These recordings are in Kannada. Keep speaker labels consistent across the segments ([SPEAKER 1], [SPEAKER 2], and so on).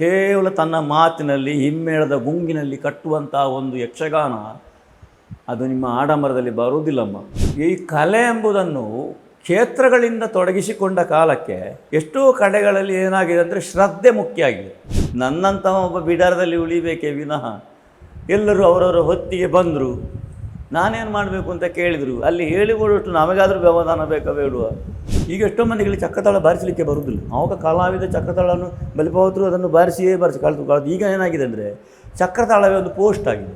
[SPEAKER 1] ಕೇವಲ ತನ್ನ ಮಾತಿನಲ್ಲಿ, ಹಿಮ್ಮೇಳದ ಗುಂಗಿನಲ್ಲಿ ಕಟ್ಟುವಂಥ ಒಂದು ಯಕ್ಷಗಾನ, ಅದು ನಿಮ್ಮ ಆಡಂಬರದಲ್ಲಿ ಬರುವುದಿಲ್ಲಮ್ಮ. ಈ ಕಲೆ ಎಂಬುದನ್ನು ಕ್ಷೇತ್ರಗಳಿಂದ ತೊಡಗಿಸಿಕೊಂಡ ಕಾಲಕ್ಕೆ ಎಷ್ಟೋ ಕಡೆಗಳಲ್ಲಿ ಏನಾಗಿದೆ ಅಂದರೆ ಶ್ರದ್ಧೆ ಮುಖ್ಯ ಆಗಿದೆ. ನನ್ನಂಥ ಒಬ್ಬ ಬಿಡಾರದಲ್ಲಿ ಉಳಿಬೇಕೇ ವಿನಃ ಎಲ್ಲರೂ ಅವರವರ ಹೊತ್ತಿಗೆ ಬಂದರು. ನಾನೇನು ಮಾಡಬೇಕು ಅಂತ ಕೇಳಿದರು. ಅಲ್ಲಿ ಹೇಳಿಕೊಡೋಷ್ಟು ನಮಗಾದರೂ ವ್ಯವಧಾನ ಬೇಕಾ ಬೇಡುವ ಈಗ ಎಷ್ಟೋ ಮಂದಿಗಳಿಗೆ ಚಕ್ರತಾಳ ಬಾರಿಸಲಿಕ್ಕೆ ಬರುವುದಿಲ್ಲ ಆವಾಗ ಕಲಾವಿದ ಚಕ್ರತಾಳನ್ನು ಬಲಿಪಾವತರು ಅದನ್ನು ಬಾರಿಸಿಯೇ ಬಾರಿಸಿ ಕಳೆದು ಕಳೆದು. ಈಗ ಏನಾಗಿದೆ ಅಂದರೆ ಚಕ್ರತಾಳವೇ ಒಂದು ಪೋಸ್ಟ್ ಆಗಿದೆ.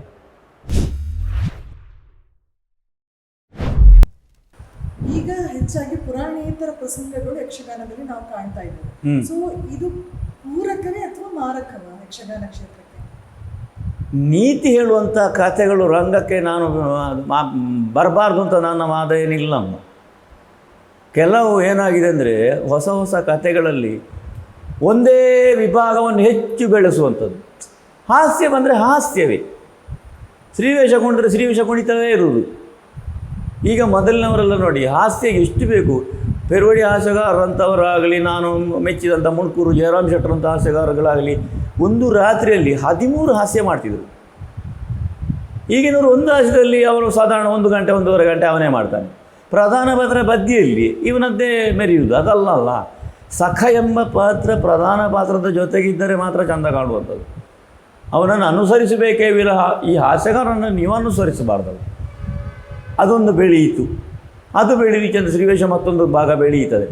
[SPEAKER 2] ಈಗ ಹೆಚ್ಚಾಗಿ ಪುರಾಣೇತರ ಪ್ರಸಂಗಗಳು ಯಕ್ಷಗಾನದಲ್ಲಿ ನಾವು ಕಾಣ್ತಾ ಇದ್ದೇವೆ. ಸೊ ಇದು ಪೂರಕವೇ ಅಥವಾ ಮಾರಕವ ಯಕ್ಷಗಾನ ಕ್ಷೇತ್ರಕ್ಕೆ
[SPEAKER 1] ನೀತಿ ಹೇಳುವಂಥ ಕಥೆಗಳು ರಂಗಕ್ಕೆ ನಾನು ಬರಬಾರ್ದು ಅಂತ ನನ್ನ ವಾದ ಏನಿಲ್ಲಮ್ಮ ಕೆಲವು ಏನಾಗಿದೆ ಅಂದರೆ ಹೊಸ ಹೊಸ ಕಥೆಗಳಲ್ಲಿ ಒಂದೇ ವಿಭಾಗವನ್ನು ಹೆಚ್ಚು ಬೆಳೆಸುವಂಥದ್ದು. ಹಾಸ್ಯ ಬಂದರೆ ಹಾಸ್ಯವೇ. ಶ್ರೀವೇಷ ಕುಣಿದ್ರೆ ಶ್ರೀವೇಷ ಕುಣಿತವೇ ಇರುವುದು. ಈಗ ಮೊದಲಿನವರೆಲ್ಲ ನೋಡಿ, ಹಾಸ್ಯ ಎಷ್ಟು ಬೇಕು? ಪೆರುವಡಿ ಹಾಸ್ಯಗಾರರಂಥವರಾಗಲಿ, ನಾನು ಮೆಚ್ಚಿದಂಥ ಮುಣ್ಕೂರು ಜಯರಾಮ್ ಶೆಟ್ಟರಂಥ ಹಾಸ್ಯಗಾರಗಳಾಗಲಿ ಒಂದು ರಾತ್ರಿಯಲ್ಲಿ ಹದಿಮೂರು ಹಾಸ್ಯ ಮಾಡ್ತಿದ್ರು. ಈಗಿನವರು ಒಂದು ಹಾಸ್ಯದಲ್ಲಿ ಅವರು ಸಾಧಾರಣ ಒಂದು ಗಂಟೆ, ಒಂದೂವರೆ ಗಂಟೆ ಅವನೇ ಮಾಡ್ತಾನೆ. ಪ್ರಧಾನ ಪಾತ್ರ ಬದಿಯಲ್ಲಿ ಇವನದ್ದೇ ಮೆರೆಯುವುದು ಅದಲ್ಲ ಅಲ್ಲ ಸಖ ಎಂಬ ಪಾತ್ರ ಪ್ರಧಾನ ಪಾತ್ರದ ಜೊತೆಗಿದ್ದರೆ ಮಾತ್ರ ಚಂದ ಕಾಣುವಂಥದ್ದು. ಅವನನ್ನು ಅನುಸರಿಸಬೇಕೇ ವಿರಹ, ಈ ಹಾಸ್ಯಗಾರನನ್ನು ನೀವು ಅನುಸರಿಸಬಾರ್ದಲ್ಲ ಅದೊಂದು ಬೆಳೆಯಿತು ಅದು ಬೆಳೀಲಿಕ್ಕೆ ಶ್ರೀವೇಶ ಮತ್ತೊಂದು ಭಾಗ ಬೆಳೆಯುತ್ತದೆ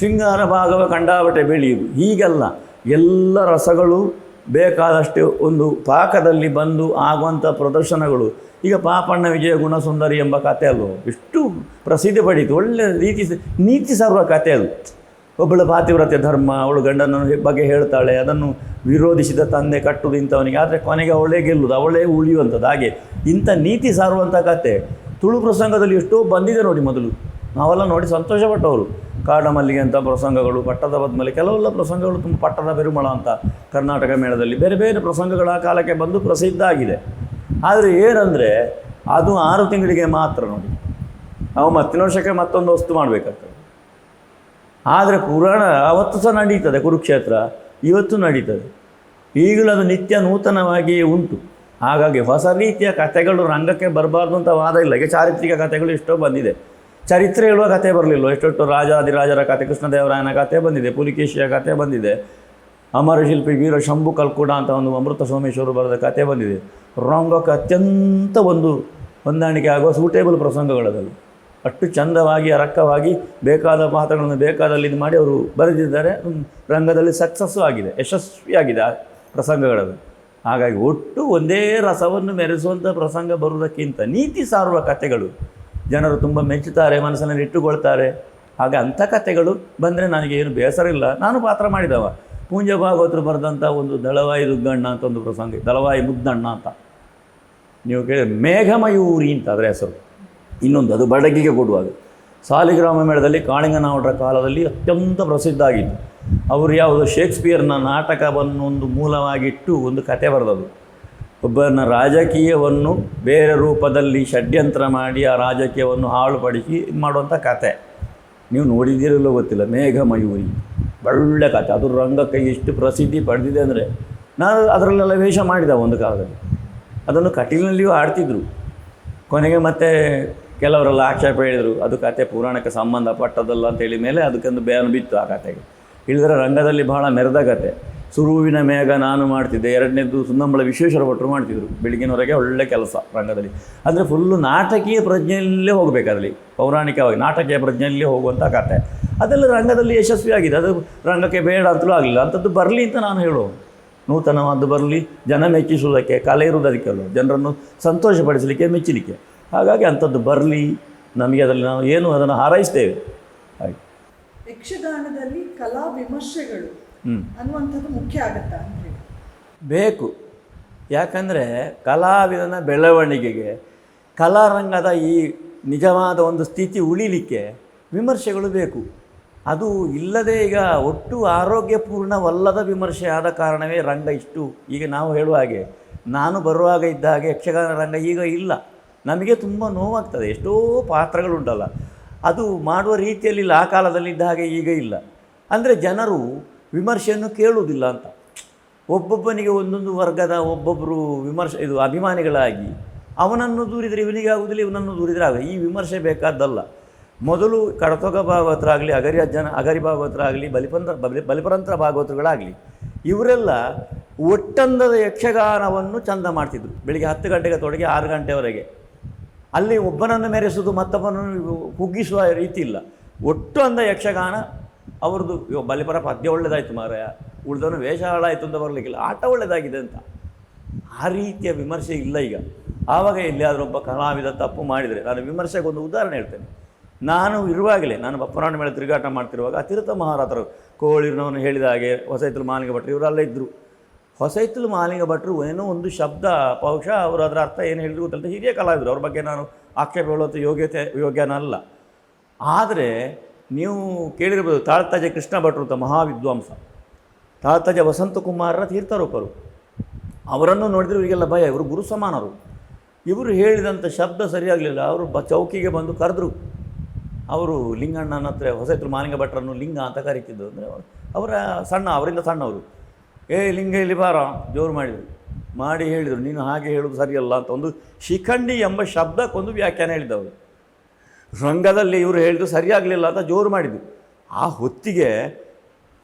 [SPEAKER 1] ಶೃಂಗಾರ ಭಾಗವ ಕಂಡಾಬಟ್ಟೆ ಬೆಳೆಯುವುದು. ಹೀಗಲ್ಲ. ಎಲ್ಲ ರಸಗಳು ಬೇಕಾದಷ್ಟು ಒಂದು ಪಾಕದಲ್ಲಿ ಬಂದು ಆಗುವಂಥ ಪ್ರದರ್ಶನಗಳು. ಈಗ ಪಾಪಣ್ಣ ವಿಜಯ ಗುಣಸುಂದರಿ ಎಂಬ ಕಥೆ ಅಲ್ವ ಎಷ್ಟು ಪ್ರಸಿದ್ಧಿ ಪಡೀತು. ಒಳ್ಳೆಯ ರೀತಿ ನೀತಿ ಸಾರುವ ಕಥೆ ಅದು. ಒಬ್ಬಳು ಪಾತಿವ್ರತ್ಯ ಧರ್ಮ, ಅವಳು ಗಂಡನ ಬಗ್ಗೆ ಹೇಳ್ತಾಳೆ, ಅದನ್ನು ವಿರೋಧಿಸಿದ ತಂದೆ ಕಟ್ಟುದು ಇಂಥವನಿಗೆ ಆದರೆ ಕೊನೆಗೆ ಅವಳೇ ಗೆಲ್ಲುವುದು ಅವಳೇ ಉಳಿಯುವಂಥದ್ದು. ಹಾಗೆ ಇಂಥ ನೀತಿ ಸಾರುವಂಥ ಕತೆ. ತುಳು ಪ್ರಸಂಗದಲ್ಲಿ ಎಷ್ಟೋ ಬಂದಿದೆ ನೋಡಿ ಮೊದಲು. ನಾವೆಲ್ಲ ನೋಡಿ ಸಂತೋಷಪಟ್ಟವರು. ಕಾಡ ಮಲ್ಲಿಗೆ ಅಂತ ಪ್ರಸಂಗಗಳು, ಪಟ್ಟದ ಬದ್ಮಲೆ ಕೆಲವೆಲ್ಲ ಪ್ರಸಂಗಗಳು ತುಂಬ ಪಟ್ಟದ ಪೆರುಮಳ ಅಂತ ಕರ್ನಾಟಕ ಮೇಳದಲ್ಲಿ ಬೇರೆ ಬೇರೆ ಪ್ರಸಂಗಗಳ ಕಾಲಕ್ಕೆ ಬಂದು ಪ್ರಸಿದ್ಧ ಆಗಿದೆ. ಆದರೆ ಏನಂದರೆ ಅದು ಆರು ತಿಂಗಳಿಗೆ ಮಾತ್ರ ನೋಡಿ. ನಾವು ಮತ್ತಿನ ವರ್ಷಕ್ಕೆ ಮತ್ತೊಂದು ವಸ್ತು ಮಾಡಬೇಕಾಗ್ತದೆ. ಆದರೆ ಪುರಾಣ ಅವತ್ತು ಸಹ ನಡೀತದೆ, ಕುರುಕ್ಷೇತ್ರ ಇವತ್ತು ನಡೀತದೆ. ಈಗಲೂ ಅದು ನಿತ್ಯ ನೂತನವಾಗಿಯೇ ಉಂಟು. ಹಾಗಾಗಿ ಹೊಸ ರೀತಿಯ ಕಥೆಗಳು ರಂಗಕ್ಕೆ ಬರಬಾರ್ದು ಅಂತ ವಾದ ಇಲ್ಲ. ಈಗ ಚಾರಿತ್ರಿಕ ಕಥೆಗಳು ಎಷ್ಟೋ ಬಂದಿದೆ. ಚರಿತ್ರೆ ಹೇಳುವ ಕಥೆ ಬರಲಿಲ್ಲ ಎಷ್ಟೊಟ್ಟು ರಾಜಾದಿರಾಜರ ಕಥೆ ಕೃಷ್ಣದೇವರಾಯನ ಕಥೆ ಬಂದಿದೆ, ಪುಲಿಕೇಶಿಯ ಕಥೆ ಬಂದಿದೆ ಅಮರಶಿಲ್ಪಿ ವೀರ ಶಂಭು ಕಲ್ಕುಡ ಅಂತ ಒಂದು ಅಮೃತ ಸೋಮೇಶ್ವರು ಬರೆದ ಕಥೆ ಬಂದಿದೆ. ರಂಗಕ್ಕೆ ಅತ್ಯಂತ ಒಂದು ಹೊಂದಾಣಿಕೆ ಆಗುವ ಸೂಟೇಬಲ್ ಪ್ರಸಂಗಗಳದವು. ಅಷ್ಟು ಚಂದವಾಗಿ, ಅರಕ್ಕವಾಗಿ ಬೇಕಾದ ಪಾತ್ರಗಳನ್ನು ಬೇಕಾದಲ್ಲಿ ಇದು ಮಾಡಿ ಅವರು ಬರೆದಿದ್ದಾರೆ. ರಂಗದಲ್ಲಿ ಸಕ್ಸಸ್ಸು ಆಗಿದೆ, ಯಶಸ್ವಿಯಾಗಿದೆ ಆ ಪ್ರಸಂಗಗಳದು. ಹಾಗಾಗಿ ಒಟ್ಟು ಒಂದೇ ರಸವನ್ನು ಮೆರೆಸುವಂಥ ಪ್ರಸಂಗ ಬರುವುದಕ್ಕಿಂತ ನೀತಿ ಸಾರುವ ಕಥೆಗಳು ಜನರು ತುಂಬ ಮೆಚ್ಚುತ್ತಾರೆ ಮನಸ್ಸಿನಲ್ಲಿ ಇಟ್ಟುಕೊಳ್ತಾರೆ. ಹಾಗೆ ಅಂಥ ಕಥೆಗಳು ಬಂದರೆ ನನಗೆ ಏನು ಬೇಸರ ಇಲ್ಲ. ನಾನು ಪಾತ್ರ ಮಾಡಿದವ. ಪೂಂಜ ಭಾಗವತರು ಬರೆದಂಥ ಒಂದು ದಳವಾಯಿ ದುಗ್ಗಣ್ಣ ಅಂತ ಒಂದು ಪ್ರಸಂಗ, ದಳವಾಯಿ ಮುದ್ದಣ್ಣ ಅಂತ. ನೀವು ಕೇಳಿ, ಮೇಘಮಯೂರಿ ಅಂತ ಅದರ ಹೆಸರು. ಇನ್ನೊಂದು ಅದು ಬಡಗಿಗೆ ಕೊಡುವಾಗ. ಸಾಲಿಗ್ರಾಮ ಮೇಳದಲ್ಲಿ ಕಾಳಿಂಗನಾವಡರ ಕಾಲದಲ್ಲಿ ಅತ್ಯಂತ ಪ್ರಸಿದ್ಧ ಆಗಿತ್ತು ಅವರು ಯಾವುದು, ಶೇಕ್ಸ್ಪಿಯರ್ನ ನಾಟಕವನ್ನು ಒಂದು ಮೂಲವಾಗಿಟ್ಟು ಒಂದು ಕತೆ ಬರೆದದು ಒಬ್ಬನ ರಾಜಕೀಯವನ್ನು ಬೇರೆ ರೂಪದಲ್ಲಿ ಷಡ್ಯಂತ್ರ ಮಾಡಿ ಆ ರಾಜಕೀಯವನ್ನು ಹಾಳುಪಡಿಸಿ ಇದು ಮಾಡುವಂಥ ಕತೆ ನೀವು ನೋಡಿದ್ದೀರಲ್ಲೋ ಗೊತ್ತಿಲ್ಲ, ಮೇಘಮಯೂರಿ. ಒಳ್ಳೆ ಕತೆ ಅದು ರಂಗಕ್ಕೆ ಎಷ್ಟು ಪ್ರಸಿದ್ಧಿ ಪಡೆದಿದೆ ಅಂದರೆ, ನಾನು ಅದರಲ್ಲೆಲ್ಲ ವೇಷ ಮಾಡಿದ ಒಂದು ಕಾಲದಲ್ಲಿ. ಅದನ್ನು ಕಟೀಲಿನಲ್ಲಿಯೂ ಆಡ್ತಿದ್ರು. ಕೊನೆಗೆ ಮತ್ತೆ ಕೆಲವರೆಲ್ಲ ಆಕ್ಷೇಪ ಹೇಳಿದರು, ಅದು ಕತೆ ಪುರಾಣಕ್ಕೆ ಸಂಬಂಧಪಟ್ಟದಲ್ಲ ಅಂತೇಳಿ ಮೇಲೆ ಅದಕ್ಕೊಂದು ಬೇನ ಬಿತ್ತು ಆ ಕತೆಗೆ ಇಳಿದ್ರೆ ರಂಗದಲ್ಲಿ ಬಹಳ ಮೆರೆದ ಕತೆ ಸುರುವಿನ ಮೇಘ ನಾನು ಮಾಡ್ತಿದ್ದೆ. ಎರಡನೇದು ಸುಂದಂಬಳ ವಿಶ್ವೇಶ್ವರ ಭಟ್ರು ಮಾಡ್ತಿದ್ರು. ಬೆಳಗಿನವರೆಗೆ ಒಳ್ಳೆ ಕೆಲಸ ರಂಗದಲ್ಲಿ. ಅಂದರೆ ಫುಲ್ಲು ನಾಟಕೀಯ ಪ್ರಜ್ಞೆಯಲ್ಲೇ ಹೋಗಬೇಕಾದಲ್ಲಿ ಪೌರಾಣಿಕವಾಗಿ ನಾಟಕೀಯ ಪ್ರಜ್ಞೆಯಲ್ಲೇ ಹೋಗುವಂಥ ಕತೆ ಅದೆಲ್ಲ ರಂಗದಲ್ಲಿ ಯಶಸ್ವಿಯಾಗಿದೆ. ಅದು ರಂಗಕ್ಕೆ ಬೇಡ ಅಂತಲೂ ಆಗಲಿಲ್ಲ. ಅಂಥದ್ದು ಬರಲಿ ಅಂತ ನಾನು ಹೇಳೋ ನೂತನವಾದ್ದು ಬರಲಿ, ಜನ ಮೆಚ್ಚಿಸುವುದಕ್ಕೆ, ಕಲೆ ಇರುವುದಕ್ಕೆಲ್ಲ ಜನರನ್ನು ಸಂತೋಷಪಡಿಸಲಿಕ್ಕೆ, ಮೆಚ್ಚಲಿಕ್ಕೆ. ಹಾಗಾಗಿ ಅಂಥದ್ದು ಬರಲಿ, ನಮಗೆ ಅದರಲ್ಲಿ ನಾವು ಏನು ಅದನ್ನು ಹಾರೈಸ್ತೇವೆ. ಹಾಗೆ
[SPEAKER 2] ಯಕ್ಷಗಾನದಲ್ಲಿ ಕಲಾ ವಿಮರ್ಶೆಗಳು. ಅನ್ನುವಂಥದ್ದು ಮುಖ್ಯ ಆಗುತ್ತೆ
[SPEAKER 1] ಬೇಕು. ಯಾಕಂದರೆ ಕಲಾವಿದನ ಬೆಳವಣಿಗೆಗೆ, ಕಲಾರಂಗದ ಈ ನಿಜವಾದ ಒಂದು ಸ್ಥಿತಿ ಉಳಿಲಿಕ್ಕೆ ವಿಮರ್ಶೆಗಳು ಬೇಕು. ಅದು ಇಲ್ಲದೆ ಈಗ ಒಟ್ಟು ಆರೋಗ್ಯಪೂರ್ಣವಲ್ಲದ ವಿಮರ್ಶೆ ಆದ ಕಾರಣವೇ ರಂಗ ಇಷ್ಟು. ಈಗ ನಾವು ಹೇಳುವ ಹಾಗೆ, ನಾನು ಬರುವಾಗ ಇದ್ದ ಹಾಗೆ ಯಕ್ಷಗಾನ ರಂಗ ಈಗ ಇಲ್ಲ. ನಮಗೆ ತುಂಬ ನೋವಾಗ್ತದೆ. ಎಷ್ಟೋ ಪಾತ್ರಗಳುಂಟಲ್ಲ. ಅದು ಮಾಡುವ ರೀತಿಯಲ್ಲಿ ಇಲ್ಲ ಆ ಕಾಲದಲ್ಲಿ ಇದ್ದ ಹಾಗೆ ಈಗ ಇಲ್ಲ. ಅಂದರೆ ಜನರು ವಿಮರ್ಶೆಯನ್ನು ಕೇಳುವುದಿಲ್ಲ ಅಂತ. ಒಬ್ಬೊಬ್ಬನಿಗೆ ಒಂದೊಂದು ವರ್ಗದ ಒಬ್ಬೊಬ್ಬರು ವಿಮರ್ಶೆ, ಇದು ಅಭಿಮಾನಿಗಳಾಗಿ ಅವನನ್ನು ದೂರಿದರೆ ಇವನಿಗೆ ಆಗುವುದಿಲ್ಲ, ಇವನನ್ನು ದೂರಿದರೆ ಆಗ ಈ ವಿಮರ್ಶೆ ಬೇಕಾದ್ದಲ್ಲ. ಮೊದಲು ಕಡತೊಗ ಭಾಗವತರಾಗಲಿ ಅಗರಿ ಅಜ್ಜನ ಅಗರಿ ಭಾಗವತರಾಗಲಿ ಬಲಿಪಂತ್ರ ಬಲಿ, ಬಲಿಪರಂತರ ಭಾಗವತರುಗಳಾಗಲಿ, ಇವರೆಲ್ಲ ಒಟ್ಟಂದದ ಯಕ್ಷಗಾನವನ್ನು ಚಂದ ಮಾಡ್ತಿದ್ರು. ಬೆಳಿಗ್ಗೆ ಹತ್ತು ಗಂಟೆಗೆ ತೊಡಗಿ ಆರು ಗಂಟೆವರೆಗೆ. ಅಲ್ಲಿ ಒಬ್ಬನನ್ನು ಮೆರೆಸುವುದು ಮತ್ತೊಬ್ಬನನ್ನು ಕುಗ್ಗಿಸುವ ರೀತಿ ಇಲ್ಲ ಒಟ್ಟು ಅಂದ ಯಕ್ಷಗಾನ ಅವ್ರದ್ದು ಇವಾಗ ಬಲಿಪರ ಪದ್ಯ ಒಳ್ಳೆಯದಾಯ್ತು ಮಾರಾಯ ಉಳಿದವನು ವೇಷ ಹಾಳಾಯಿತು ಅಂತ ಬರಲಿಕ್ಕಿಲ್ಲ. ಆಟ ಒಳ್ಳೆಯದಾಗಿದೆ ಅಂತ. ಆ ರೀತಿಯ ವಿಮರ್ಶೆ ಇಲ್ಲ ಈಗ. ಆವಾಗ ಎಲ್ಲಿಯಾದರೂ ಒಬ್ಬ ಕಲಾವಿದ ತಪ್ಪು ಮಾಡಿದರೆ, ನಾನು ವಿಮರ್ಶೆಗೆ ಒಂದು ಉದಾಹರಣೆ ಹೇಳ್ತೇನೆ. ನಾನು ಇರುವಾಗಲೇ, ನಾನು ಬಪ್ಪನಾಡ ಮೇಲೆ ತಿರುಗಾಟ ಮಾಡ್ತಿರುವಾಗ ತಿರುತ ಮಹಾರಾತರು ಕೋಳಿರ್ನವನು ಹೇಳಿದ ಹಾಗೆ, ಹೊಸೈತಲು ಮಾಲಿಂಗ ಭಟ್ರು ಇವರೆಲ್ಲ ಇದ್ದರು ಹೊಸೈತಲು ಮಾಲಿಂಗ ಭಟ್ರು ಏನೋ ಒಂದು ಶಬ್ದ, ಬಹುಶಃ ಅವರು ಅದರ ಅರ್ಥ ಏನು ಹೇಳಿದ್ರು ಗೊತ್ತಲ್ಲ ಹಿರಿಯ ಕಲಾವಿದರು. ಅವ್ರ ಬಗ್ಗೆ ನಾನು ಆಕ್ಷೇಪ ಹೇಳುವಂಥ ಯೋಗ್ಯತೆ, ಯೋಗ್ಯನಲ್ಲ. ಆದರೆ ನೀವು ಕೇಳಿರ್ಬೋದು, ತಾಳ್ತಾಜ ಕೃಷ್ಣ ಭಟ್ರು ಅಂತ ಮಹಾವಿದ್ವಾಂಸ. ತಾಳ್ತಾಜ ವಸಂತಕುಮಾರರ ತೀರ್ಥರೂಪರು. ಅವರನ್ನು ನೋಡಿದರೆ ಇವರಿಗೆಲ್ಲ ಭಯ, ಇವರು ಗುರು ಸಮಾನರು. ಇವರು ಹೇಳಿದಂಥ ಶಬ್ದ ಸರಿಯಾಗಲಿಲ್ಲ. ಅವರು ಬ ಚೌಕಿಗೆ ಬಂದು ಕರೆದ್ರು. ಅವರು ಲಿಂಗಣ್ಣನ ಹತ್ರ, ಹೊಸತ್ರು ಮಾಲಿಂಗ ಭಟ್ರನ್ನು ಲಿಂಗ ಅಂತ ಕರೀತಿದ್ದು ಅಂದರೆ ಅವರ ಸಣ್ಣ, ಅವರಿಂದ ಸಣ್ಣವರು. ಏ, ಲಿಂಗ ಇಲ್ಲಿ ಬಾರ, ಜೋರು ಮಾಡಿದರು. ಮಾಡಿ ಹೇಳಿದರು. ನೀನು ಹಾಗೆ ಹೇಳೋದು ಸರಿಯಲ್ಲ ಅಂತ ಒಂದು ಶಿಖಂಡಿ ಎಂಬ ಶಬ್ದಕ್ಕೊಂದು ವ್ಯಾಖ್ಯಾನ ಹೇಳಿದವರು. ರಂಗದಲ್ಲಿ ಇವರು ಹೇಳಿದ್ದು ಸರಿಯಾಗಲಿಲ್ಲ ಅಂತ ಜೋರು ಮಾಡಿದ್ವಿ. ಆ ಹೊತ್ತಿಗೆ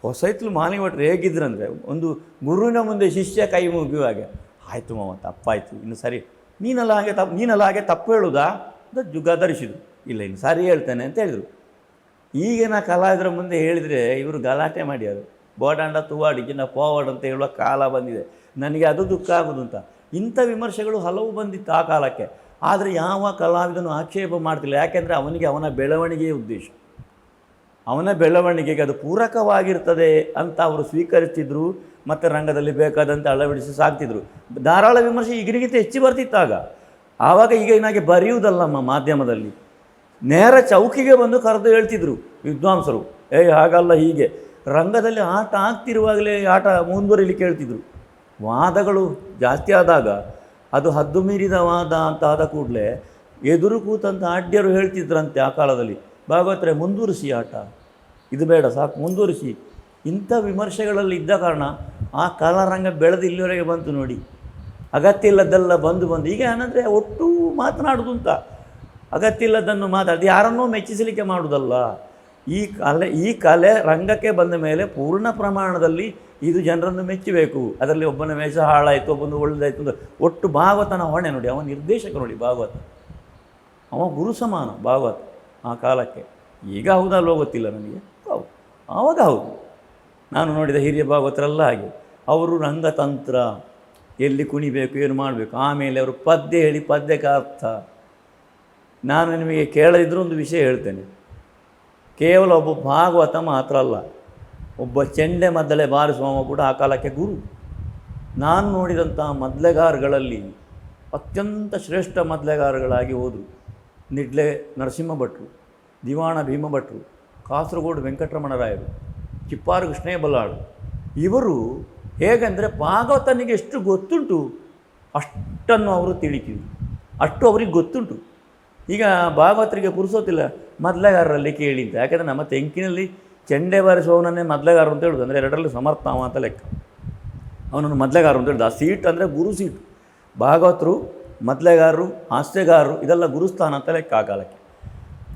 [SPEAKER 1] ಹೊಸೈತ್ಲು ಭಟ್ರು ಹೇಗಿದ್ರಂದರೆ ಒಂದು ಗುರುವಿನ ಮುಂದೆ ಶಿಷ್ಯ ಕೈ ಮುಗಿಯುವಾಗೆ, ಆಯಿತು ಮಾವ, ತಪ್ಪಾಯಿತು, ಇನ್ನು ಸರಿ, ನೀನಲ್ಲ ಹಾಗೆ ತಪ್ಪು ನೀನಲ್ಲ ಹಾಗೆ ತಪ್ಪು ಹೇಳುದಾ? ಅಂತ ಜುಗ ಧರಿಸಿದ್ರು. ಇಲ್ಲ, ಇನ್ನು ಸರಿ ಹೇಳ್ತೇನೆ ಅಂತ ಹೇಳಿದರು. ಈಗಿನ ಕಲಾವಿದರ ಮುಂದೆ ಹೇಳಿದರೆ ಇವರು ಗಲಾಟೆ ಮಾಡ್ಯಾರು. ಬೋಡಾಂಡ ತುವಾಡಿಗಿನ ಫಾರ್ವರ್ಡ್ ಅಂತ ಹೇಳುವ ಕಾಲ ಬಂದಿದೆ. ನನಗೆ ಅದು ದುಃಖ ಆಗೋದು ಅಂತ. ಇಂಥ ವಿಮರ್ಶೆಗಳು ಹಲವು ಬಂದಿತ್ತು ಆ ಕಾಲಕ್ಕೆ. ಆದರೆ ಯಾವ ಕಲಾವಿದನು ಆಕ್ಷೇಪ ಮಾಡ್ತಿಲ್ಲ. ಯಾಕೆಂದರೆ ಅವನಿಗೆ ಅವನ ಬೆಳವಣಿಗೆಯ ಉದ್ದೇಶ. ಅವನ ಬೆಳವಣಿಗೆಗೆ ಅದು ಪೂರಕವಾಗಿರ್ತದೆ ಅಂತ ಅವರು ಸ್ವೀಕರಿಸ್ತಿದ್ರು, ಮತ್ತು ರಂಗದಲ್ಲಿ ಬೇಕಾದಂತೆ ಅಳವಡಿಸಿ ಸಾಕ್ತಿದ್ರು. ಧಾರಾಳ ವಿಮರ್ಶೆ ಈಗಿನಿಗಿಂತ ಹೆಚ್ಚು ಬರ್ತಿತ್ತಾಗ ಆವಾಗ ಈಗ ಏನಾಗಿ ಬರೆಯುವುದಲ್ಲಮ್ಮ ಮಾಧ್ಯಮದಲ್ಲಿ. ನೇರ ಚೌಕಿಗೆ ಬಂದು ಕರೆದು ಹೇಳ್ತಿದ್ರು ವಿದ್ವಾಂಸರು. ಏಯ್ ಹಾಗಲ್ಲ, ಹೀಗೆ. ರಂಗದಲ್ಲಿ ಆಟ ಆಗ್ತಿರುವಾಗಲೇ ಆಟ ಮುಂದುವರಿಲಿಕ್ಕೆ ಹೇಳ್ತಿದ್ರು. ವಾದಗಳು ಜಾಸ್ತಿ ಆದಾಗ ಅದು ಹದ್ದು ಮೀರಿದವಾದ ಅಂತ ಆದ ಕೂಡಲೇ ಎದುರು ಕೂತಂತ ಆಡ್ಯರು ಹೇಳ್ತಿದ್ರಂತೆ ಆ ಕಾಲದಲ್ಲಿ, ಭಾಗವತರೆ ಮುಂದುವರಿಸಿ ಆಟ. ಇದು ಬೇಡ, ಸಾಕು, ಮುಂದುವರಿಸಿ. ಇಂಥ ವಿಮರ್ಶೆಗಳಲ್ಲಿ ಇದ್ದ ಕಾರಣ ಆ ಕಲಾರಂಗ ಬೆಳೆದು ಇಲ್ಲಿವರೆಗೆ ಬಂತು ನೋಡಿ. ಅಗತ್ಯ ಇಲ್ಲದೆಲ್ಲ ಬಂದು ಬಂದು, ಈಗ ಏನಂದರೆ ಒಟ್ಟು ಮಾತನಾಡೋದು ಅಂತ. ಅಗತ್ಯ ಇಲ್ಲದನ್ನು ಮಾತಾಡಿ ಯಾರನ್ನೂ ಮೆಚ್ಚಿಸಲಿಕ್ಕೆ ಮಾಡುವುದಲ್ಲ ಈ ಕಲೆ ಈ ಕಲೆ ರಂಗಕ್ಕೆ ಬಂದ ಮೇಲೆ ಪೂರ್ಣ ಪ್ರಮಾಣದಲ್ಲಿ ಇದು ಜನರನ್ನು ಮೆಚ್ಚಬೇಕು. ಅದರಲ್ಲಿ ಒಬ್ಬನ ವೇಷ ಹಾಳಾಯಿತು, ಒಬ್ಬನು ಒಳ್ಳೆದಾಯಿತು ಅಂದರೆ ಒಟ್ಟು ಭಾಗವತನ ಹೊಣೆ ನೋಡಿ, ಅವನ ನಿರ್ದೇಶಕ ನೋಡಿ ಭಾಗವತ. ಅವ ಗುರು ಸಮಾನ, ಭಾಗವತ, ಆ ಕಾಲಕ್ಕೆ. ಈಗ ಹೌದಲ್ಲೋ ಗೊತ್ತಿಲ್ಲ ನನಗೆ. ಹೌದು ಆವಾಗ ಹೌದು. ನಾನು ನೋಡಿದ ಹಿರಿಯ ಭಾಗವತರೆಲ್ಲ ಹಾಗೆ. ಅವರು ರಂಗತಂತ್ರ, ಎಲ್ಲಿ ಕುಣಿಬೇಕು, ಏನು ಮಾಡಬೇಕು, ಆಮೇಲೆ ಅವರು ಪದ್ಯ ಹೇಳಿ ಪದ್ಯಕ್ಕೆ ಅರ್ಥ. ನಾನು ನಿಮಗೆ ಕೇಳದಿದ್ರೂ ಒಂದು ವಿಷಯ ಹೇಳ್ತೇನೆ. ಕೇವಲ ಒಬ್ಬ ಭಾಗವತ ಮಾತ್ರ ಅಲ್ಲ. ಒಬ್ಬ ಚೆಂಡೆ ಮದ್ದಳೆ ಬಾರಿಸುವವ ಕೂಡ ಆ ಕಾಲಕ್ಕೆ ಗುರು. ನಾನು ನೋಡಿದಂಥ ಮದ್ಲೆಗಾರಗಳಲ್ಲಿ ಅತ್ಯಂತ ಶ್ರೇಷ್ಠ ಮದ್ಲೆಗಾರಗಳಾಗಿ ಹೋದರು. ನಿಡ್ಲೆ ನರಸಿಂಹ ಭಟ್ರು, ದಿವಾಣ ಭೀಮ ಭಟ್ರು, ಕಾಸರಗೋಡು ವೆಂಕಟರಮಣರಾಯರು ಚಿಪ್ಪಾರು ಕೃಷ್ಣಯ್ಯ ಬಲ್ಲಾಳು. ಇವರು ಹೇಗೆಂದರೆ ಭಾಗವತನಿಗೆ ಎಷ್ಟು ಗೊತ್ತುಂಟು ಅಷ್ಟನ್ನು ಅವರು ತಿಳಿತಿದ್ರು. ಅಷ್ಟು ಅವ್ರಿಗೆ ಗೊತ್ತುಂಟು. ಈಗ ಭಾಗವತರಿಗೆ ಪುರುಸೋತಿಲ್ಲ ಮದ್ಲೆಗಾರರಲ್ಲಿ ಕೇಳಿದ್ದೆ ಯಾಕೆಂದರೆ ನಮ್ಮ ತೆಂಕಿನಲ್ಲಿ ಚೆಂಡೆ ಬಾರಿಸುವವನನ್ನೇ ಮದ್ಲೆಗಾರ ಅಂತ ಹೇಳೋದು. ಅಂದರೆ ಎರಡರಲ್ಲಿ ಸಮರ್ಥ ಅವ ಅಂತ ಲೆಕ್ಕ. ಅವನನ್ನು ಮದ್ಲೆಗಾರ ಅಂತ ಹೇಳೋದು. ಆ ಸೀಟ್ ಅಂದರೆ ಗುರು ಸೀಟು. ಭಾಗವತರು, ಮದ್ಲೆಗಾರರು, ಹಾಸ್ಯಗಾರರು, ಇದೆಲ್ಲ ಗುರುಸ್ಥಾನ ಅಂತ ಲೆಕ್ಕ ಆ ಕಾಲಕ್ಕೆ.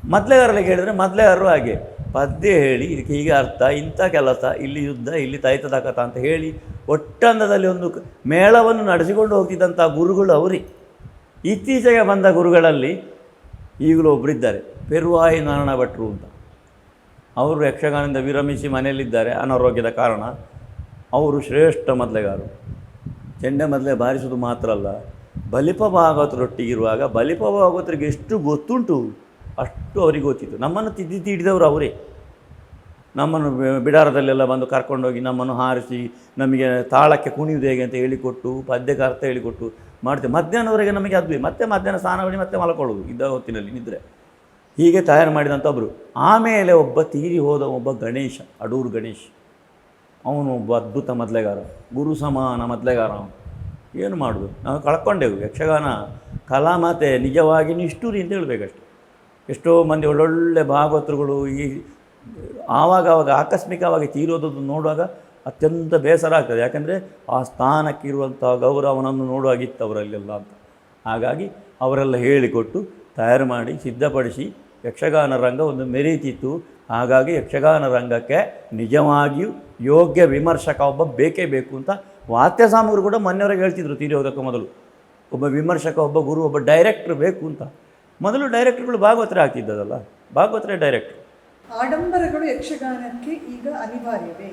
[SPEAKER 1] ಮೊದಲೆಗಾರರಿಗೆ ಹೇಳಿದರೆ ಮದ್ಲೆಗಾರರು ಹಾಗೆ. ಪದ್ಯ ಹೇಳಿ, ಇದಕ್ಕೆ ಹೀಗೆ ಅರ್ಥ, ಇಂಥ ಕೆಲಸ, ಇಲ್ಲಿ ಯುದ್ಧ, ಇಲ್ಲಿ ತಾಯ್ತದ ಕಥ ಅಂತ ಹೇಳಿ ಒಟ್ಟಂದದಲ್ಲಿ ಒಂದು ಮೇಳವನ್ನು ನಡೆಸಿಕೊಂಡು ಹೋಗ್ತಿದ್ದಂಥ ಗುರುಗಳು ಅವರೇ. ಇತ್ತೀಚೆಗೆ ಬಂದ ಗುರುಗಳಲ್ಲಿ ಈಗಲೂ ಒಬ್ಬರಿದ್ದಾರೆ ಪೆರುವಾಯಿ ನಾರಾಯಣ ಭಟ್ರು ಅಂತ. ಅವರು ಯಕ್ಷಗಾನದಿಂದ ವಿರಮಿಸಿ ಮನೆಯಲ್ಲಿದ್ದಾರೆ, ಅನಾರೋಗ್ಯದ ಕಾರಣ. ಅವರು ಶ್ರೇಷ್ಠ ಮೊದಲೆಗಾರರು ಚೆಂಡೆ ಮೊದಲೇ ಬಾರಿಸೋದು ಮಾತ್ರ ಅಲ್ಲ ಬಲಿಪ ಭಾಗವತರೊಟ್ಟಿಗಿರುವಾಗ ಬಲಿಪ ಭಾಗವತರಿಗೆ ಎಷ್ಟು ಗೊತ್ತುಂಟು, ಅಷ್ಟು ಅವರಿಗೆ ಗೊತ್ತಿತ್ತು. ನಮ್ಮನ್ನು ತಿದ್ದಿ ತೀಡಿದವರು ಅವರೇ. ನಮ್ಮನ್ನು ಬಿಡಾರದಲ್ಲೆಲ್ಲ ಬಂದು ಕರ್ಕೊಂಡೋಗಿ ನಮ್ಮನ್ನು ಹಾರಿಸಿ, ನಮಗೆ ತಾಳಕ್ಕೆ ಕುಣಿಯುವುದು ಹೇಗೆ ಅಂತ ಹೇಳಿಕೊಟ್ಟು, ಪದ್ಯಕ್ಕೆ ಅರ್ಥ ಹೇಳಿಕೊಟ್ಟು ಮಾಡ್ತೇವೆ. ಮಧ್ಯಾಹ್ನವರೆಗೆ ನಮಗೆ ಅದ್ವಿ ಮತ್ತೆ ಮಧ್ಯಾಹ್ನ ಸ್ನಾನ ಮಾಡಿ ಮತ್ತೆ ಮಲ್ಕೊಳ್ಳೋದು ಇದ್ದ ಹೊತ್ತಿನಲ್ಲಿ ನಿದ್ರೆ. ಹೀಗೆ ತಯಾರು ಮಾಡಿದಂಥ ಒಬ್ಬರು ಆಮೇಲೆ ಒಬ್ಬ ತೀರಿ ಹೋದ ಒಬ್ಬ ಗಣೇಶ, ಅಡೂರು ಗಣೇಶ್. ಅವನು ಒಬ್ಬ ಅದ್ಭುತ ಮೊದಲೆಗಾರ, ಗುರು ಸಮಾನ ಮೊದಲೆಗಾರ ಅವನು. ಏನು ಮಾಡೋದು? ನಾವು ಕಳ್ಕೊಂಡೆವು, ಯಕ್ಷಗಾನ ಕಲಾಮಾತೆ ನಿಜವಾಗಿ ನಿಷ್ಠೂರಿ ಅಂತ ಹೇಳಬೇಕಷ್ಟೆ. ಎಷ್ಟೋ ಮಂದಿ ಒಳ್ಳೊಳ್ಳೆ ಭಾಗವತರುಗಳು ಈ ಆವಾಗ ಆವಾಗ, ಆಕಸ್ಮಿಕವಾಗಿ ತೀರೋದನ್ನು ನೋಡುವಾಗ ಅತ್ಯಂತ ಬೇಸರ ಆಗ್ತದೆ. ಯಾಕಂದರೆ ಆ ಸ್ಥಾನಕ್ಕಿರುವಂಥ ಗೌರವನನ್ನು ನೋಡುವಾಗಿತ್ತು ಅವರಲ್ಲೆಲ್ಲ ಅಂತ. ಹಾಗಾಗಿ ಅವರೆಲ್ಲ ಹೇಳಿಕೊಟ್ಟು ತಯಾರು ಮಾಡಿ ಸಿದ್ಧಪಡಿಸಿ ಯಕ್ಷಗಾನ ರಂಗ ಒಂದು ಮೆರೀತಿತ್ತು. ಹಾಗಾಗಿ ಯಕ್ಷಗಾನ ರಂಗಕ್ಕೆ ನಿಜವಾಗಿಯೂ ಯೋಗ್ಯ ವಿಮರ್ಶಕ ಒಬ್ಬ ಬೇಕೇ ಬೇಕು ಅಂತ ವಾತ್ಯ ಸಾಮಗ್ರಿ ಕೂಡ ಮೊನ್ನೆವರೆಗೆ ಹೇಳ್ತಿದ್ರು ತೀರೋದಕ್ಕೆ ಮೊದಲು. ಒಬ್ಬ ವಿಮರ್ಶಕ ಒಬ್ಬ ಗುರು ಒಬ್ಬ ಡೈರೆಕ್ಟ್ರ್ ಬೇಕು ಅಂತ. ಮೊದಲು ಡೈರೆಕ್ಟ್ರುಗಳು ಭಾಗವತರ ಆಗ್ತಿದ್ದದಲ್ಲ? ಭಾಗವತರೇ ಡೈರೆಕ್ಟ್ರ್.
[SPEAKER 2] ಆಡಂಬರಗಳು ಯಕ್ಷಗಾನಕ್ಕೆ ಈಗ ಅನಿವಾರ್ಯವೇ?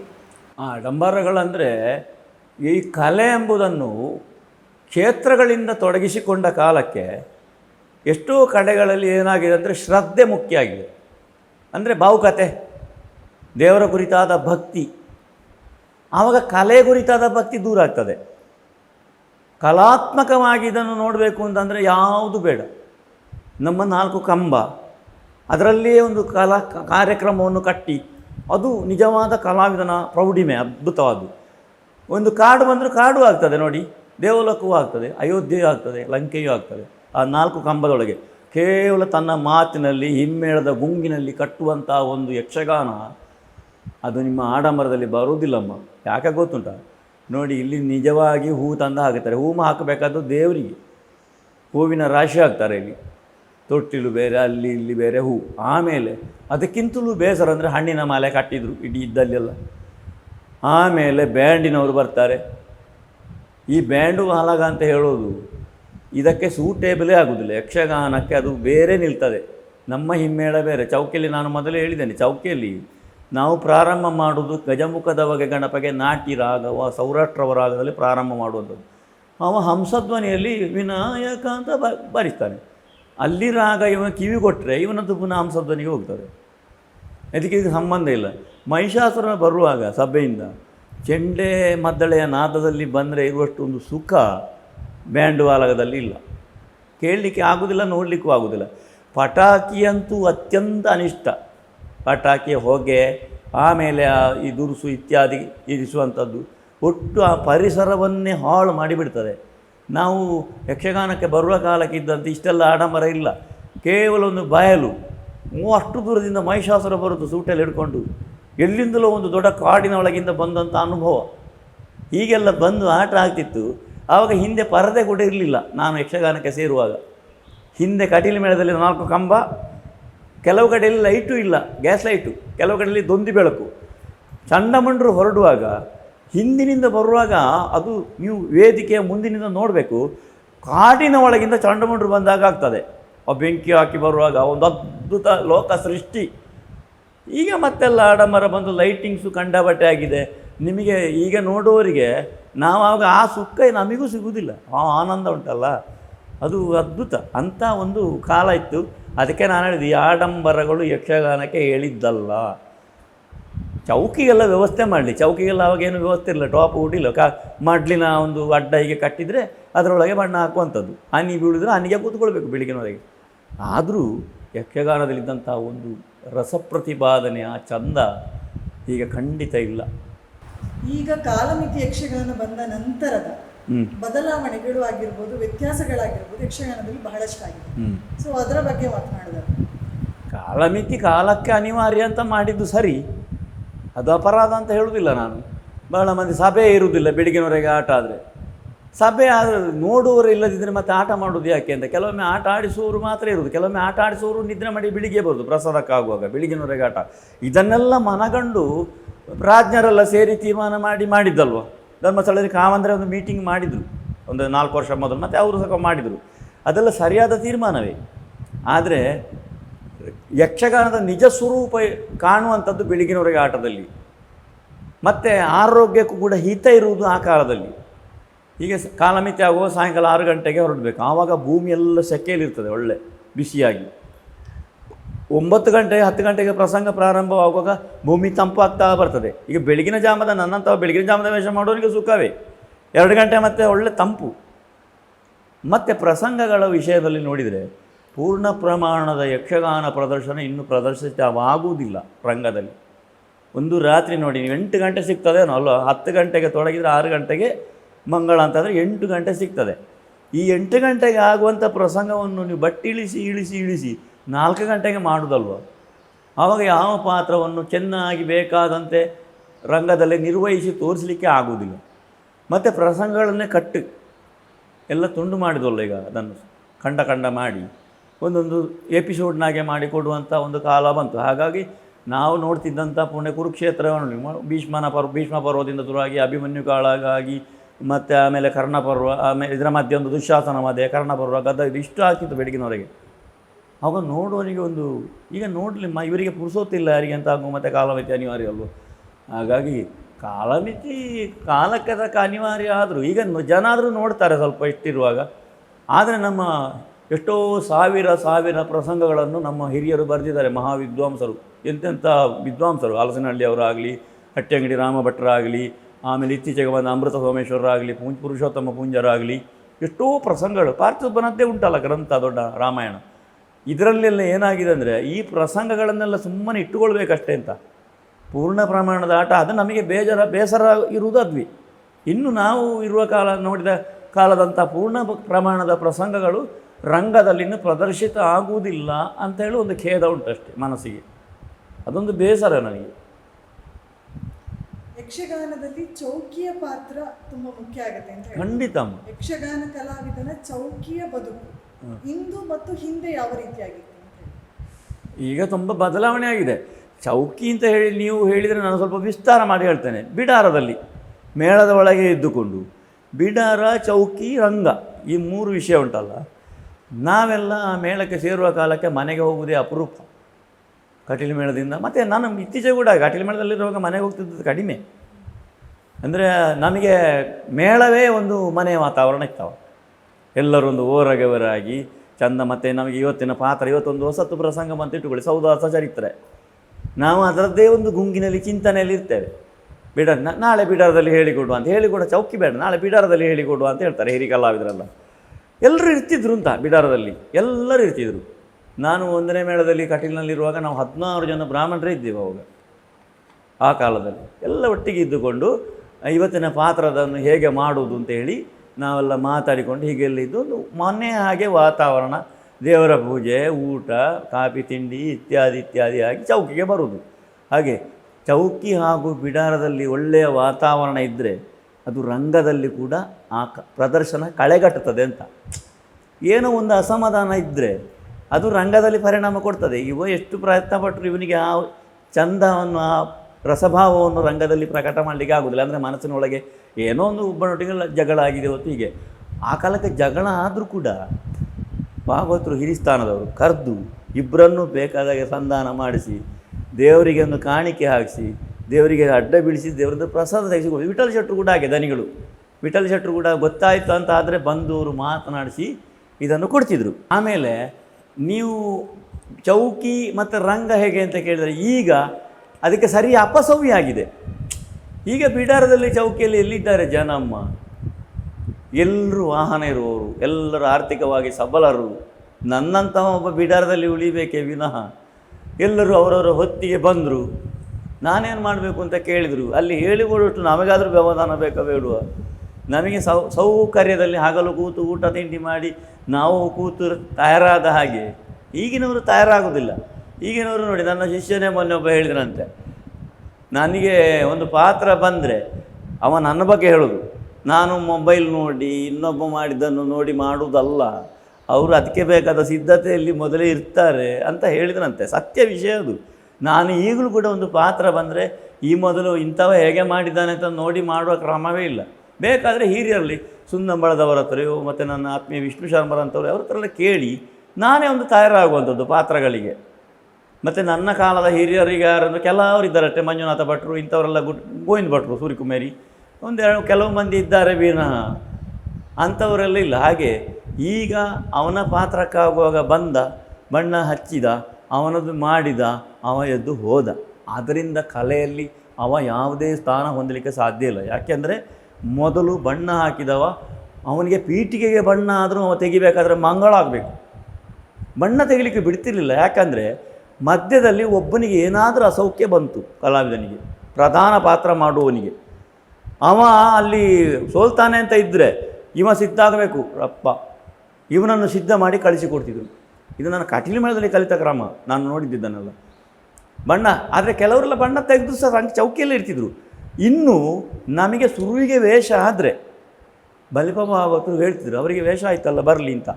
[SPEAKER 1] ಆಡಂಬರಗಳಂದರೆ ಡಂಬರಗಳಂದರೆ ಈ ಕಲೆ ಎಂಬುದನ್ನು ಕ್ಷೇತ್ರಗಳಿಂದ ತೊಡಗಿಸಿಕೊಂಡ ಕಾಲಕ್ಕೆ ಎಷ್ಟೋ ಕಡೆಗಳಲ್ಲಿ ಏನಾಗಿದೆ ಅಂದರೆ ಶ್ರದ್ಧೆ ಮುಖ್ಯ ಆಗಿದೆ. ಅಂದರೆ ಭಾವುಕತೆ, ದೇವರ ಕುರಿತಾದ ಭಕ್ತಿ. ಆವಾಗ ಕಲೆ ಕುರಿತಾದ ಭಕ್ತಿ ದೂರ ಆಗ್ತದೆ. ಕಲಾತ್ಮಕವಾಗಿ ಇದನ್ನು ನೋಡಬೇಕು ಅಂತಂದರೆ ಯಾವುದು ಬೇಡ. ನಮ್ಮ ನಾಲ್ಕು ಕಂಬ, ಅದರಲ್ಲಿಯೇ ಒಂದು ಕಲಾ ಕಾರ್ಯಕ್ರಮವನ್ನು ಕಟ್ಟಿ, ಅದು ನಿಜವಾದ ಕಲಾವಿದನ ಪ್ರೌಢಿಮೆ, ಅದ್ಭುತವಾದ್ದು. ಒಂದು ಕಾಡು ಬಂದರೂ ಕಾಡು ಆಗ್ತದೆ ನೋಡಿ, ದೇವಲೋಕವೂ ಆಗ್ತದೆ, ಅಯೋಧ್ಯೆಯೂ ಆಗ್ತದೆ, ಲಂಕೆಯೂ ಆಗ್ತದೆ. ಆ ನಾಲ್ಕು ಕಂಬದೊಳಗೆ ಕೇವಲ ತನ್ನ ಮಾತಿನಲ್ಲಿ, ಹಿಮ್ಮೇಳದ ಗುಂಗಿನಲ್ಲಿ ಕಟ್ಟುವಂಥ ಒಂದು ಯಕ್ಷಗಾನ ಅದು ನಿಮ್ಮ ಆಡಂಬರದಲ್ಲಿ ಬರುವುದಿಲ್ಲಮ್ಮ. ಯಾಕೆ ಗೊತ್ತುಂಟ? ನೋಡಿ, ಇಲ್ಲಿ ನಿಜವಾಗಿ ಹೂ ತಂದ ಹಾಕುತ್ತಾರೆ ಹೂ ಹಾಕಬೇಕಾದ್ದು ದೇವರಿಗೆ. ಹೂವಿನ ರಾಶಿ ಹಾಕ್ತಾರೆ ಇಲ್ಲಿ. ತೊಟ್ಟಿಲು ಬೇರೆ, ಅಲ್ಲಿ ಇಲ್ಲಿ ಬೇರೆ ಹೂ. ಆಮೇಲೆ ಅದಕ್ಕಿಂತಲೂ ಬೇಸರ ಅಂದರೆ ಹಣ್ಣಿನ ಮಾಲೆ ಕಟ್ಟಿದ್ರು ಇಡೀ ಇದ್ದಲ್ಲೆಲ್ಲ. ಆಮೇಲೆ ಬ್ಯಾಂಡಿನವರು ಬರ್ತಾರೆ. ಈ ಬ್ಯಾಂಡು ಮಾಲಗ ಅಂತ ಹೇಳೋದು ಇದಕ್ಕೆ ಸೂಟೇಬಲೇ ಆಗುವುದಿಲ್ಲ ಯಕ್ಷಗಾನಕ್ಕೆ ಅದು ಬೇರೆ ನಿಲ್ತದೆ. ನಮ್ಮ ಹಿಮ್ಮೇಳ ಬೇರೆ. ಚೌಕಿಯಲ್ಲಿ ನಾನು ಮೊದಲೇ ಹೇಳಿದ್ದೇನೆ, ಚೌಕಿಯಲ್ಲಿ ನಾವು ಪ್ರಾರಂಭ ಮಾಡುವುದು ಗಜಮುಖದ ಬಗೆ ಗಣಪಗೆ ನಾಟಿ ರಾಗವ ಸೌರಾಷ್ಟ್ರವ ರಾಗದಲ್ಲಿ ಪ್ರಾರಂಭ ಮಾಡುವಂಥದ್ದು. ಅವ ಹಂಸಧ್ವನಿಯಲ್ಲಿ ವಿನಾಯಕ ಅಂತ ಬ ಅಲ್ಲಿ ರಾಗ ಇವನ ಕಿವಿ ಕೊಟ್ಟರೆ ಇವನದ್ದು ಪುನಃ ಹಂಸಧ್ವನಿಗೆ ಹೋಗ್ತದೆ. ಅದಕ್ಕೆ ಇದು ಸಂಬಂಧ ಇಲ್ಲ. ಮಹಿಷಾಸುರನ ಬರುವಾಗ ಸಭೆಯಿಂದ, ಚೆಂಡೆ ಮದ್ದಳೆಯ ನಾದದಲ್ಲಿ ಬಂದರೆ ಇರುವಷ್ಟು ಒಂದು ಸುಖ ಬ್ಯಾಂಡ್ ವಾಲಗದಲ್ಲಿ ಇಲ್ಲ. ಕೇಳಲಿಕ್ಕೆ ಆಗುವುದಿಲ್ಲ ನೋಡಲಿಕ್ಕೂ ಆಗೋದಿಲ್ಲ. ಪಟಾಕಿಯಂತೂ ಅತ್ಯಂತ ಅನಿಷ್ಟ. ಪಟಾಕಿ ಹೊಗೆ, ಆಮೇಲೆ ಈ ದುರುಸು ಇತ್ಯಾದಿ ಇರಿಸುವಂಥದ್ದು ಒಟ್ಟು ಆ ಪರಿಸರವನ್ನೇ ಹಾಳು ಮಾಡಿಬಿಡ್ತದೆ. ನಾವು ಯಕ್ಷಗಾನಕ್ಕೆ ಬರುವ ಕಾಲಕ್ಕಿದ್ದಂತೆ ಇಷ್ಟೆಲ್ಲ ಆಡಂಬರ ಇಲ್ಲ. ಕೇವಲ ಒಂದು ಬಯಲು. ಅಷ್ಟು ದೂರದಿಂದ ಮಹಿಷಾಸುರ ಬರೋದು ಸೂಟಲ್ಲಿ ಹಿಡ್ಕೊಂಡು. ಎಲ್ಲಿಂದಲೋ ಒಂದು ದೊಡ್ಡ ಕಾಡಿನ ಒಳಗಿಂದ ಬಂದಂಥ ಅನುಭವ. ಹೀಗೆಲ್ಲ ಬಂದು ಆಟ ಆಗ್ತಿತ್ತು. ಆವಾಗ ಹಿಂದೆ ಪರದೆ ಕೂಡ ಇರಲಿಲ್ಲ. ನಾನು ಯಕ್ಷಗಾನಕ್ಕೆ ಸೇರುವಾಗ. ಹಿಂದೆ ಕಟೀಲು ಮೇಳದಲ್ಲಿ ನಾಲ್ಕು ಕಂಬ, ಕೆಲವು ಕಡೆಯಲ್ಲಿ ಲೈಟು ಇಲ್ಲ, ಗ್ಯಾಸ್ ಲೈಟು, ಕೆಲವು ಕಡೆಯಲ್ಲಿ ದೊಂದಿ ಬೆಳಕು. ಚಂಡಮಂಡರು ಹೊರಡುವಾಗ, ಹಿಂದಿನಿಂದ ಬರುವಾಗ ಅದು ನೀವು ವೇದಿಕೆಯ ಮುಂದಿನಿಂದ ನೋಡಬೇಕು, ಕಾಡಿನ ಒಳಗಿಂದ ಚಂಡಮಂಡರು ಬಂದಾಗ ಆಗ್ತದೆ. ಆ ಬೆಂಕಿ ಹಾಕಿ ಬರುವಾಗ ಒಂದು ಅದ್ಭುತ ಲೋಕ ಸೃಷ್ಟಿ. ಈಗ ಮತ್ತೆಲ್ಲ ಆಡಂಬರ ಬಂದು ಲೈಟಿಂಗ್ಸು ಕಂಡಬಟ್ಟೆ ಆಗಿದೆ ನಿಮಗೆ ಈಗ ನೋಡುವವರಿಗೆ ನಾವಾಗ ಆ ಸುಖ ನಮಗೂ ಸಿಗುವುದಿಲ್ಲ ಆ ಆನಂದ ಉಂಟಲ್ಲ. ಅದು ಅದ್ಭುತ. ಅಂಥ ಒಂದು ಕಾಲ ಇತ್ತು. ಅದಕ್ಕೆ ನಾನು ಹೇಳಿದೆ, ಈ ಆಡಂಬರಗಳು ಯಕ್ಷಗಾನಕ್ಕೆ ಹೇಳಿದ್ದಲ್ಲ. ಚೌಕಿಗೆಲ್ಲ ವ್ಯವಸ್ಥೆ ಮಾಡಲಿ. ಚೌಕಿಗೆಲ್ಲ ಅವಾಗೇನು ವ್ಯವಸ್ಥೆ ಇಲ್ಲ. ಟಾಪ್ ಉಡಿಲ್ಲ. ಕ, ಮಡ್ಲಿನ ಒಂದು ಅಡ್ಡ ಹೀಗೆ ಕಟ್ಟಿದರೆ ಅದರೊಳಗೆ ಬಣ್ಣ ಹಾಕುವಂಥದ್ದು. ಹನಿ ಬೀಳಿದ್ರೆ ಹನಿಗೆ ಕೂತ್ಕೊಳ್ಬೇಕು ಬೆಳಗಿನವರೆಗೆ ಆದರೂ ಯಕ್ಷಗಾನದಲ್ಲಿದ್ದಂಥ ಒಂದು ರಸಪ್ರತಿಪಾದನೆ, ಆ ಚಂದ, ಈಗ ಖಂಡಿತ ಇಲ್ಲ.
[SPEAKER 2] ಈಗ ಕಾಲಮಿತಿ ಯಕ್ಷಗಾನ ಬಂದ ನಂತರದ ಬದಲಾವಣೆಗಳು ಆಗಿರ್ಬೋದು ವ್ಯತ್ಯಾಸಗಳಾಗಿರ್ಬೋದು ಯಕ್ಷಗಾನದಲ್ಲಿ ಬಹಳಷ್ಟಾಗಿದೆ.
[SPEAKER 1] ಆಗಿದೆ
[SPEAKER 2] ಸೊ ಅದರ ಬಗ್ಗೆ ಮಾತನಾಡಿದರು.
[SPEAKER 1] ಕಾಲಮಿತಿ ಕಾಲಕ್ಕೆ ಅನಿವಾರ್ಯ ಅಂತ ಮಾಡಿದ್ದು ಸರಿ. ಅದು ಅಪರಾಧ ಅಂತ ಹೇಳುವುದಿಲ್ಲ ನಾನು. ಬಹಳ ಮಂದಿ ಸಭೆ ಇರುವುದಿಲ್ಲ ಬೆಳಿಗ್ಗೆನವರೆಗೆ ಆಟ ಆದರೆ. ಸಭೆ ಆದರೆ ನೋಡುವವರು ಇಲ್ಲದಿದ್ದರೆ ಮತ್ತೆ ಆಟ ಮಾಡೋದು ಯಾಕೆ ಅಂತ? ಕೆಲವೊಮ್ಮೆ ಆಟ ಆಡಿಸುವವರು ಮಾತ್ರ ಇರುವುದು. ಕೆಲವೊಮ್ಮೆ ಆಟ ಆಡಿಸುವವರು ನಿದ್ರೆ ಮಾಡಿ ಬೆಳಿಗ್ಗೆ ಬರೋದು ಪ್ರಸಾದಕ್ಕಾಗುವಾಗ ಬೆಳಿಗ್ಗೆನವರೆಗೆ ಆಟ. ಇದನ್ನೆಲ್ಲ ಮನಗಂಡು ರಾಜ್ಞರೆಲ್ಲ ಸೇರಿ ತೀರ್ಮಾನ ಮಾಡಿ ಮಾಡಿದ್ದಲ್ವ? ಧರ್ಮಸ್ಥಳದಲ್ಲಿ ಕಾಮಂದ್ರೆ ಒಂದು ಮೀಟಿಂಗ್ ಮಾಡಿದರು. ಒಂದು ನಾಲ್ಕು ವರ್ಷ ಮೊದಲು ಮತ್ತು ಅವರು ಸಹ ಮಾಡಿದರು. ಅದೆಲ್ಲ ಸರಿಯಾದ ತೀರ್ಮಾನವೇ? ಆದರೆ ಯಕ್ಷಗಾನದ ನಿಜ ಸ್ವರೂಪ ಕಾಣುವಂಥದ್ದು ಬೆಳಗಿನವರೆಗೆ ಆಟದಲ್ಲಿ. ಮತ್ತು ಆರೋಗ್ಯಕ್ಕೂ ಕೂಡ ಹಿತ ಇರುವುದು ಆ ಕಾಲದಲ್ಲಿ. ಹೀಗೆ ಕಾಲಮಿತಿ ಆಗುವ ಸಾಯಂಕಾಲ ಆರು ಗಂಟೆಗೆ ಹೊರಡಬೇಕು. ಆವಾಗ ಭೂಮಿ ಎಲ್ಲ ಸೆಕೆಯಲ್ಲಿರ್ತದೆ ಒಳ್ಳೆ, ಬಿಸಿಯಾಗಿ. ಒಂಬತ್ತು ಗಂಟೆ, ಹತ್ತು ಗಂಟೆಗೆ ಪ್ರಸಂಗ ಪ್ರಾರಂಭವಾಗುವಾಗ ಭೂಮಿ ತಂಪಾಗ್ತಾ ಬರ್ತದೆ. ಈಗ ಬೆಳಗಿನ ಜಾಮದ ನನ್ನಂಥ ಬೆಳಗಿನ ಜಾಮದ ವೇಷ ಮಾಡೋರಿಗೆ ಸುಖವೇ. ಎರಡು ಗಂಟೆ ಮತ್ತೆ ಒಳ್ಳೆ ತಂಪು. ಮತ್ತು ಪ್ರಸಂಗಗಳ ವಿಷಯದಲ್ಲಿ ನೋಡಿದರೆ ಪೂರ್ಣ ಪ್ರಮಾಣದ ಯಕ್ಷಗಾನ ಪ್ರದರ್ಶನ ಇನ್ನೂ ಪ್ರದರ್ಶಿತವಾಗುವುದಿಲ್ಲ ರಂಗದಲ್ಲಿ. ಒಂದು ರಾತ್ರಿ ನೋಡಿ, ನೀವು ಎಂಟು ಗಂಟೆ ಸಿಗ್ತದೇನೋ ಅಲ್ಲ, ಹತ್ತು ಗಂಟೆಗೆ ತೊಡಗಿದರೆ ಆರು ಗಂಟೆಗೆ ಮಂಗಳ ಅಂತಂದರೆ ಎಂಟು ಗಂಟೆ ಸಿಗ್ತದೆ. ಈ ಎಂಟು ಗಂಟೆಗೆ ಆಗುವಂಥ ಪ್ರಸಂಗವನ್ನು ನೀವು ಬಟ್ಟಿ ಇಳಿಸಿ ಇಳಿಸಿ ಇಳಿಸಿ ನಾಲ್ಕು ಗಂಟೆಗೆ ಮಾಡೋದಲ್ವ? ಆವಾಗ ಯಾವ ಪಾತ್ರವನ್ನು ಚೆನ್ನಾಗಿ ಬೇಕಾದಂತೆ ರಂಗದಲ್ಲಿ ನಿರ್ವಹಿಸಿ ತೋರಿಸಲಿಕ್ಕೆ ಆಗುವುದಿಲ್ಲ. ಮತ್ತು ಪ್ರಸಂಗಗಳನ್ನೇ ಕಟ್ಟು. ಎಲ್ಲ ತುಂಡು ಮಾಡಿದಲ್ಲ ಈಗ ಅದನ್ನು ಕಂಡ ಕಂಡ ಮಾಡಿ. ಒಂದೊಂದು ಎಪಿಸೋಡ್ನಾಗೆ ಮಾಡಿಕೊಡುವಂಥ ಒಂದು ಕಾಲ ಬಂತು. ಹಾಗಾಗಿ ನಾವು ನೋಡ್ತಿದ್ದಂಥ ಪುಣ್ಯ ಕುರುಕ್ಷೇತ್ರವನ್ನು ಭೀಷ್ಮನ ಪರ್ವ, ಭೀಷ್ಮ ಪರ್ವದಿಂದ ದುರಾಗಿ ಅಭಿಮನ್ಯು ಕಾಳಾಗಿ, ಮತ್ತು ಆಮೇಲೆ ಕರ್ಣಪರ್ವ ಆಮೇಲೆ ಇದರ ಮಧ್ಯೆ ಒಂದು ದುಶ್ಯಾಸನ ಮಧ್ಯೆ ಕರ್ಣಪರ್ವ ಗದ್ದ ಇಷ್ಟು ಆಗ್ತಿತ್ತು ಬೆಳಗಿನವರೆಗೆ. ಆವಾಗ ನೋಡೋರಿಗೆ ಒಂದು, ಈಗ ನೋಡಲಿ ಮ, ಇವರಿಗೆ ಪುರುಸೋತಿಲ್ಲ ಯಾರಿಗೆ ಅಂತ ಆಗೋ ಮತ್ತು ಕಾಲಮಿತಿ ಅನಿವಾರ್ಯ ಅಲ್ವ? ಹಾಗಾಗಿ ಕಾಲಮಿತಿ ಕಾಲಕ್ಕೆ ತಕ್ಕ ಅನಿವಾರ್ಯ ಆದರೂ, ಈಗ ಜನ ಆದರೂ ನೋಡ್ತಾರೆ ಸ್ವಲ್ಪ ಇಷ್ಟಿರುವಾಗ, ಆದರೆ ನಮ್ಮ ಎಷ್ಟೋ ಸಾವಿರ ಸಾವಿರ ಪ್ರಸಂಗಗಳನ್ನು ನಮ್ಮ ಹಿರಿಯರು ಬರೆದಿದ್ದಾರೆ, ಮಹಾವಿದ್ವಾಂಸರು. ಎಂತೆಂಥ ವಿದ್ವಾಂಸರು ಹಲಸಿನಹಳ್ಳಿಯವರಾಗಲಿ ಹಟ್ಟಿಯಂಗಡಿ ರಾಮಭಟ್ರಾಗಲಿ, ಆಮೇಲೆ ಇತ್ತೀಚೆಗೆ ಬಂದ ಅಮೃತ ಸೋಮೇಶ್ವರರಾಗಲಿ, ಪುಂಜ್, ಪುರುಷೋತ್ತಮ ಪುಂಜರಾಗಲಿ, ಎಷ್ಟೋ ಪ್ರಸಂಗಗಳು. ಪಾರ್ಥಿವನದ್ದೇ ಉಂಟಲ್ಲ ಗ್ರಂಥ ದೊಡ್ಡ ರಾಮಾಯಣ. ಇದರಲ್ಲೆಲ್ಲ ಏನಾಗಿದೆ ಅಂದರೆ ಈ ಪ್ರಸಂಗಗಳನ್ನೆಲ್ಲ ಸುಮ್ಮನೆ ಇಟ್ಟುಕೊಳ್ಬೇಕಷ್ಟೇ ಅಂತ. ಪೂರ್ಣ ಪ್ರಮಾಣದ ಆಟ ಅದು ನಮಗೆ ಬೇಜಾರ ಬೇಸರ ಇರುವುದು ಅದ್ವಿ ಇನ್ನು ನಾವು ಇರುವ ಕಾಲ ನೋಡಿದ ಕಾಲದಂಥ ಪೂರ್ಣ ಪ್ರಮಾಣದ ಪ್ರಸಂಗಗಳು ರಂಗದಲ್ಲಿ ಇನ್ನು ಪ್ರದರ್ಶಿತ ಆಗುವುದಿಲ್ಲ ಅಂತ ಹೇಳಿ ಒಂದು ಖೇದ ಅಷ್ಟೇ ಮನಸ್ಸಿಗೆ. ಅದೊಂದು ಬೇಸರ ನನಗೆ.
[SPEAKER 2] ಯಕ್ಷಗಾನದಲ್ಲಿ ಚೌಕಿಯ ಪಾತ್ರ ತುಂಬ ಮುಖ್ಯ ಆಗುತ್ತೆ ಅಂತ
[SPEAKER 1] ಖಂಡಿತಮ್ಮ
[SPEAKER 2] ಯಕ್ಷಗಾನ ಕಲಾವಿದನ ಚೌಕಿಯ ಬದುಕು. ಇಂದು ಮತ್ತು ಹಿಂದೆ ಯಾವ ರೀತಿಯಾಗಿತ್ತು
[SPEAKER 1] ಈಗ ತುಂಬ ಬದಲಾವಣೆ ಆಗಿದೆ. ಚೌಕಿ ಅಂತ ಹೇಳಿ ನೀವು ಹೇಳಿದರೆ ನಾನು ಸ್ವಲ್ಪ ವಿಸ್ತಾರ ಮಾಡಿ ಹೇಳ್ತೇನೆ. ಬಿಡಾರದಲ್ಲಿ, ಮೇಳದ ಒಳಗೆ ಇದ್ದುಕೊಂಡು, ಬಿಡಾರ, ಚೌಕಿ, ರಂಗ ಈ ಮೂರು ವಿಷಯ ಉಂಟಲ್ಲ, ನಾವೆಲ್ಲ ಮೇಳಕ್ಕೆ ಸೇರುವ ಕಾಲಕ್ಕೆ ಮನೆಗೆ ಹೋಗುವುದೇ ಅಪರೂಪ. ಕಟೀಲು ಮೇಳದಿಂದ, ಮತ್ತು ನಾನು ಇತ್ತೀಚೆಗೆ ಕೂಡ ಕಟೀಲು ಮೇಳದಲ್ಲಿರುವಾಗ ಮನೆಗೆ ಹೋಗ್ತಿದ್ದದ್ದು ಕಡಿಮೆ. ಅಂದರೆ ನಮಗೆ ಮೇಳವೇ ಒಂದು ಮನೆಯ ವಾತಾವರಣ ಇತ್ತವ. ಎಲ್ಲರೊಂದು ಓರಗವರಾಗಿ ಚಂದ ಮತ್ತು ನಮಗೆ ಇವತ್ತಿನ ಪಾತ್ರ, ಇವತ್ತೊಂದು ಹೊಸತ್ತು ಪ್ರಸಂಗ ಅಂತ ಇಟ್ಟುಕೊಳ್ಳಿ. ಸೌದಾಸ ಚರಿತ್ರೆ. ನಾವು ಅದರದ್ದೇ ಒಂದು ಗುಂಗಿನಲ್ಲಿ, ಚಿಂತನೆಯಲ್ಲಿ ಇರ್ತೇವೆ. ಬಿಡ ನಾಳೆ ಬಿಡಾರದಲ್ಲಿ ಹೇಳಿಕೊಡುವ ಅಂತ ಹೇಳಿಕೊಡ ಚೌಕಿ ಬೇಡ ನಾಳೆ ಬಿಡಾರದಲ್ಲಿ ಹೇಳಿಕೊಡುವ ಅಂತ ಹೇಳ್ತಾರೆ ಹಿರಿ ಕಲಾವಿದರೆಲ್ಲ. ಎಲ್ಲರೂ ಇರ್ತಿದ್ರು ಅಂತ ಬಿಡಾರದಲ್ಲಿ, ಎಲ್ಲರೂ ಇರ್ತಿದ್ರು. ನಾನು ಒಂದನೇ ಮೇಳದಲ್ಲಿ ಕಟೀಲಿನಲ್ಲಿರುವಾಗ ನಾವು ಹದಿನಾರು ಜನ ಬ್ರಾಹ್ಮಣರೇ ಇದ್ದೀವಿ ಅವಾಗ. ಆ ಕಾಲದಲ್ಲಿ. ಎಲ್ಲ ಒಟ್ಟಿಗೆ ಇದ್ದುಕೊಂಡು, ಇವತ್ತಿನ ಪಾತ್ರದನ್ನು ಹೇಗೆ ಮಾಡುವುದು ಅಂತ ಹೇಳಿ ನಾವೆಲ್ಲ ಮಾತಾಡಿಕೊಂಡು ಹೀಗೆಲ್ಲ ಇದ್ದು ಒಂದು ಮನೆ ಹಾಗೆ ವಾತಾವರಣ, ದೇವರ ಪೂಜೆ, ಊಟ, ಕಾಫಿ, ತಿಂಡಿ ಇತ್ಯಾದಿ ಇತ್ಯಾದಿ ಆಗಿ ಚೌಕಿಗೆ ಬರುವುದು. ಹಾಗೆ ಚೌಕಿ ಹಾಗೂ ಬಿಡಾರದಲ್ಲಿ ಒಳ್ಳೆಯ ವಾತಾವರಣ ಇದ್ದರೆ ಅದು ರಂಗದಲ್ಲಿ ಕೂಡ ಆ ಪ್ರದರ್ಶನ ಕಳೆಗಟ್ಟುತ್ತದೆ ಅಂತ. ಏನೋ ಒಂದು ಅಸಮಾಧಾನ ಇದ್ದರೆ ಅದು ರಂಗದಲ್ಲಿ ಪರಿಣಾಮ ಕೊಡ್ತದೆ. ಇವ ಎಷ್ಟು ಪ್ರಯತ್ನ ಪಟ್ಟರು ಇವನಿಗೆ ಆ ಚಂದವನ್ನು, ಆ ರಸಭಾವವನ್ನು ರಂಗದಲ್ಲಿ ಪ್ರಕಟ ಮಾಡಲಿಕ್ಕೆ ಆಗೋದಿಲ್ಲ. ಅಂದರೆ ಮನಸ್ಸಿನೊಳಗೆ ಏನೋ ಒಂದು ಒಬ್ಬನೊಟ್ಟಿಗೆ ಜಗಳ ಆಗಿದೆ ಹೊತ್ತು ಹೀಗೆ. ಆ ಕಾಲಕ್ಕೆ ಜಗಳ ಆದರೂ ಕೂಡ ಭಾಗವತರು ಹಿರಿಸ್ಥಾನದವರು ಕರೆದು ಇಬ್ಬರನ್ನೂ ಬೇಕಾದಾಗೆ ಸಂಧಾನ ಮಾಡಿಸಿ, ದೇವರಿಗೆ ಒಂದು ಕಾಣಿಕೆ ಹಾಕಿಸಿ, ದೇವರಿಗೆ ಅಡ್ಡ ಬಿಡಿಸಿ ದೇವರದ್ದು ಪ್ರಸಾದ ತೆಗೆಸಿಕೊಂಡು ವಿಠಲ್ ಶೆಟ್ಟರು ಕೂಡ ಹಾಗೆ ದನಿಗಳು ವಿಠಲ್ ಶೆಟ್ಟರು ಕೂಡ ಗೊತ್ತಾಯಿತು ಅಂತ ಆದರೆ ಬಂದವರು ಮಾತನಾಡಿಸಿ ಇದನ್ನು ಕೊಡ್ತಿದ್ರು. ಆಮೇಲೆ ನೀವು ಚೌಕಿ ಮತ್ತು ರಂಗ ಹೇಗೆ ಅಂತ ಕೇಳಿದರೆ ಈಗ ಅದಕ್ಕೆ ಸರಿ ಅಪಸವ್ಯಾಗಿದೆ. ಈಗ ಬಿಡಾರದಲ್ಲಿ ಚೌಕಿಯಲ್ಲಿ ಎಲ್ಲಿದ್ದಾರೆ ಜನಮ್ಮ? ಎಲ್ಲರೂ ವಾಹನ ಇರುವವರು, ಎಲ್ಲರೂ ಆರ್ಥಿಕವಾಗಿ ಸಬಲರು. ನನ್ನಂತಹ ಒಬ್ಬ ಬಿಡಾರದಲ್ಲಿ ಉಳಿಬೇಕೇ ವಿನಃ. ಎಲ್ಲರೂ ಅವರವರ ಹೊತ್ತಿಗೆ ಬಂದರು. ನಾನೇನು ಮಾಡಬೇಕು ಅಂತ ಕೇಳಿದರು. ಅಲ್ಲಿ ಹೇಳಿಕೊಡೋಷ್ಟು ನಮಗಾದರೂ ವ್ಯವಧಾನ ಬೇಕಾ ಬೇಡುವ? ನಮಗೆ ಸೌ, ಸೌಕರ್ಯದಲ್ಲಿ ಹಗಲು ಕೂತು ಊಟ ತಿಂಡಿ ಮಾಡಿ ನಾವು ಕೂತು ತಯಾರಾದ ಹಾಗೆ. ಈಗಿನವರು ತಯಾರಾಗೋದಿಲ್ಲ ಈಗಿನವರು ನೋಡಿ, ನನ್ನ ಶಿಷ್ಯನೇ ಮೊನ್ನೆ ಒಬ್ಬ ಹೇಳಿದ್ರಂತೆ. ನನಗೆ ಒಂದು ಪಾತ್ರ ಬಂದರೆ ಅವ ನನ್ನ ಬಗ್ಗೆ ಹೇಳೋದು. ನಾನು ಮೊಬೈಲ್ ನೋಡಿ, ಇನ್ನೊಬ್ಬ ಮಾಡಿದ್ದನ್ನು ನೋಡಿ ಮಾಡುವುದಲ್ಲ. ಅವರು ಅದಕ್ಕೆ ಬೇಕಾದ ಸಿದ್ಧತೆಯಲ್ಲಿ ಮೊದಲೇ ಇರ್ತಾರೆ ಅಂತ ಹೇಳಿದ್ರಂತೆ. ಸತ್ಯ ವಿಷಯ ಅದು. ನಾನು ಈಗಲೂ ಕೂಡ ಒಂದು ಪಾತ್ರ ಬಂದರೆ, ಈ ಮೊದಲು ಇಂಥವ ಹೇಗೆ ಮಾಡಿದ್ದಾನೆ ಅಂತ ನೋಡಿ ಮಾಡುವ ಕ್ರಮವೇ ಇಲ್ಲ. ಬೇಕಾದರೆ ಹಿರಿಯರಲ್ಲಿ ಸುಂದಂಬಳದವರ ಹತ್ರಯೋ, ಮತ್ತು ನನ್ನ ಆತ್ಮೀಯ ವಿಷ್ಣು ಶರ್ಮರಂಥವ್ರು ಅವ್ರ ಹತ್ರ ಕೇಳಿ ನಾನೇ ಒಂದು ತಯಾರಾಗುವಂಥದ್ದು ಪಾತ್ರಗಳಿಗೆ. ಮತ್ತು ನನ್ನ ಕಾಲದ ಹಿರಿಯರಿಗಾರಂದು ಕೆಲವರು ಇದ್ದಾರಷ್ಟೇ ಮಂಜುನಾಥ ಭಟ್ರು, ಇಂಥವರೆಲ್ಲ ಗುಡ್ ಗೋವಿಂದ ಭಟ್ರು, ಸೂರ್ಯಕುಮಾರಿ. ಒಂದೆರಡು, ಕೆಲವು ಮಂದಿ ಇದ್ದಾರೆ ವಿನಃ. ಅಂಥವರೆಲ್ಲ ಇಲ್ಲ. ಹಾಗೆ ಈಗ ಅವನ ಪಾತ್ರಕ್ಕಾಗುವಾಗ ಬಂದ, ಬಣ್ಣ ಹಚ್ಚಿದ, ಅವನದು ಮಾಡಿದ ಅವ ಎದ್ದು ಹೋದ. ಅದರಿಂದ ಕಲೆಯಲ್ಲಿ ಅವ ಯಾವುದೇ ಸ್ಥಾನ ಹೊಂದಲಿಕ್ಕೆ ಸಾಧ್ಯ ಇಲ್ಲ. ಯಾಕೆಂದರೆ ಮೊದಲು ಬಣ್ಣ ಹಾಕಿದವ, ಅವನಿಗೆ ಪೀಠಿಗೆಗೆ ಬಣ್ಣ ಆದರೂ ಅವ ತೆಗಿಬೇಕಾದ್ರೆ ಮಂಗಳಾಗಬೇಕು ಬಣ್ಣ ತೆಗಿಲಿಕ್ಕೆ ಬಿಡ್ತಿರಲಿಲ್ಲ. ಯಾಕಂದರೆ ಮಧ್ಯದಲ್ಲಿ ಒಬ್ಬನಿಗೆ ಏನಾದರೂ ಅಸೌಖ್ಯ ಬಂತು ಕಲಾವಿದನಿಗೆ, ಪ್ರಧಾನ ಪಾತ್ರ ಮಾಡುವವನಿಗೆ. ಅವ ಅಲ್ಲಿ ಸೋಲ್ತಾನೆ ಅಂತ ಇದ್ದರೆ ಇವ ಸಿದ್ಧ ಆಗಬೇಕು ಅಪ್ಪ. ಇವನನ್ನು ಸಿದ್ಧ ಮಾಡಿ ಕಳಿಸಿಕೊಡ್ತಿದ್ರು. ಇದು ನಾನು ಕಟೀಲು ಮೇಳದಲ್ಲಿ ಕಲಿತ ಕ್ರಮ, ನಾನು ನೋಡಿದ್ದಿದ್ದನ್ನೆಲ್ಲ. ಬಣ್ಣ, ಆದರೆ ಕೆಲವರೆಲ್ಲ ಬಣ್ಣ ತೆಗೆದು ಸಹ ರಂಗ ಚೌಕಿಯಲ್ಲೇ ಇರ್ತಿದ್ರು ಇನ್ನು ನಮಗೆ ಸುರುವಿಗೆ ವೇಷ ಆದರೆ ಬಲಿಪಭಾವತರು ಹೇಳ್ತಿದ್ರು, ಅವರಿಗೆ ವೇಷ ಆಯ್ತಲ್ಲ ಬರಲಿ ಅಂತ.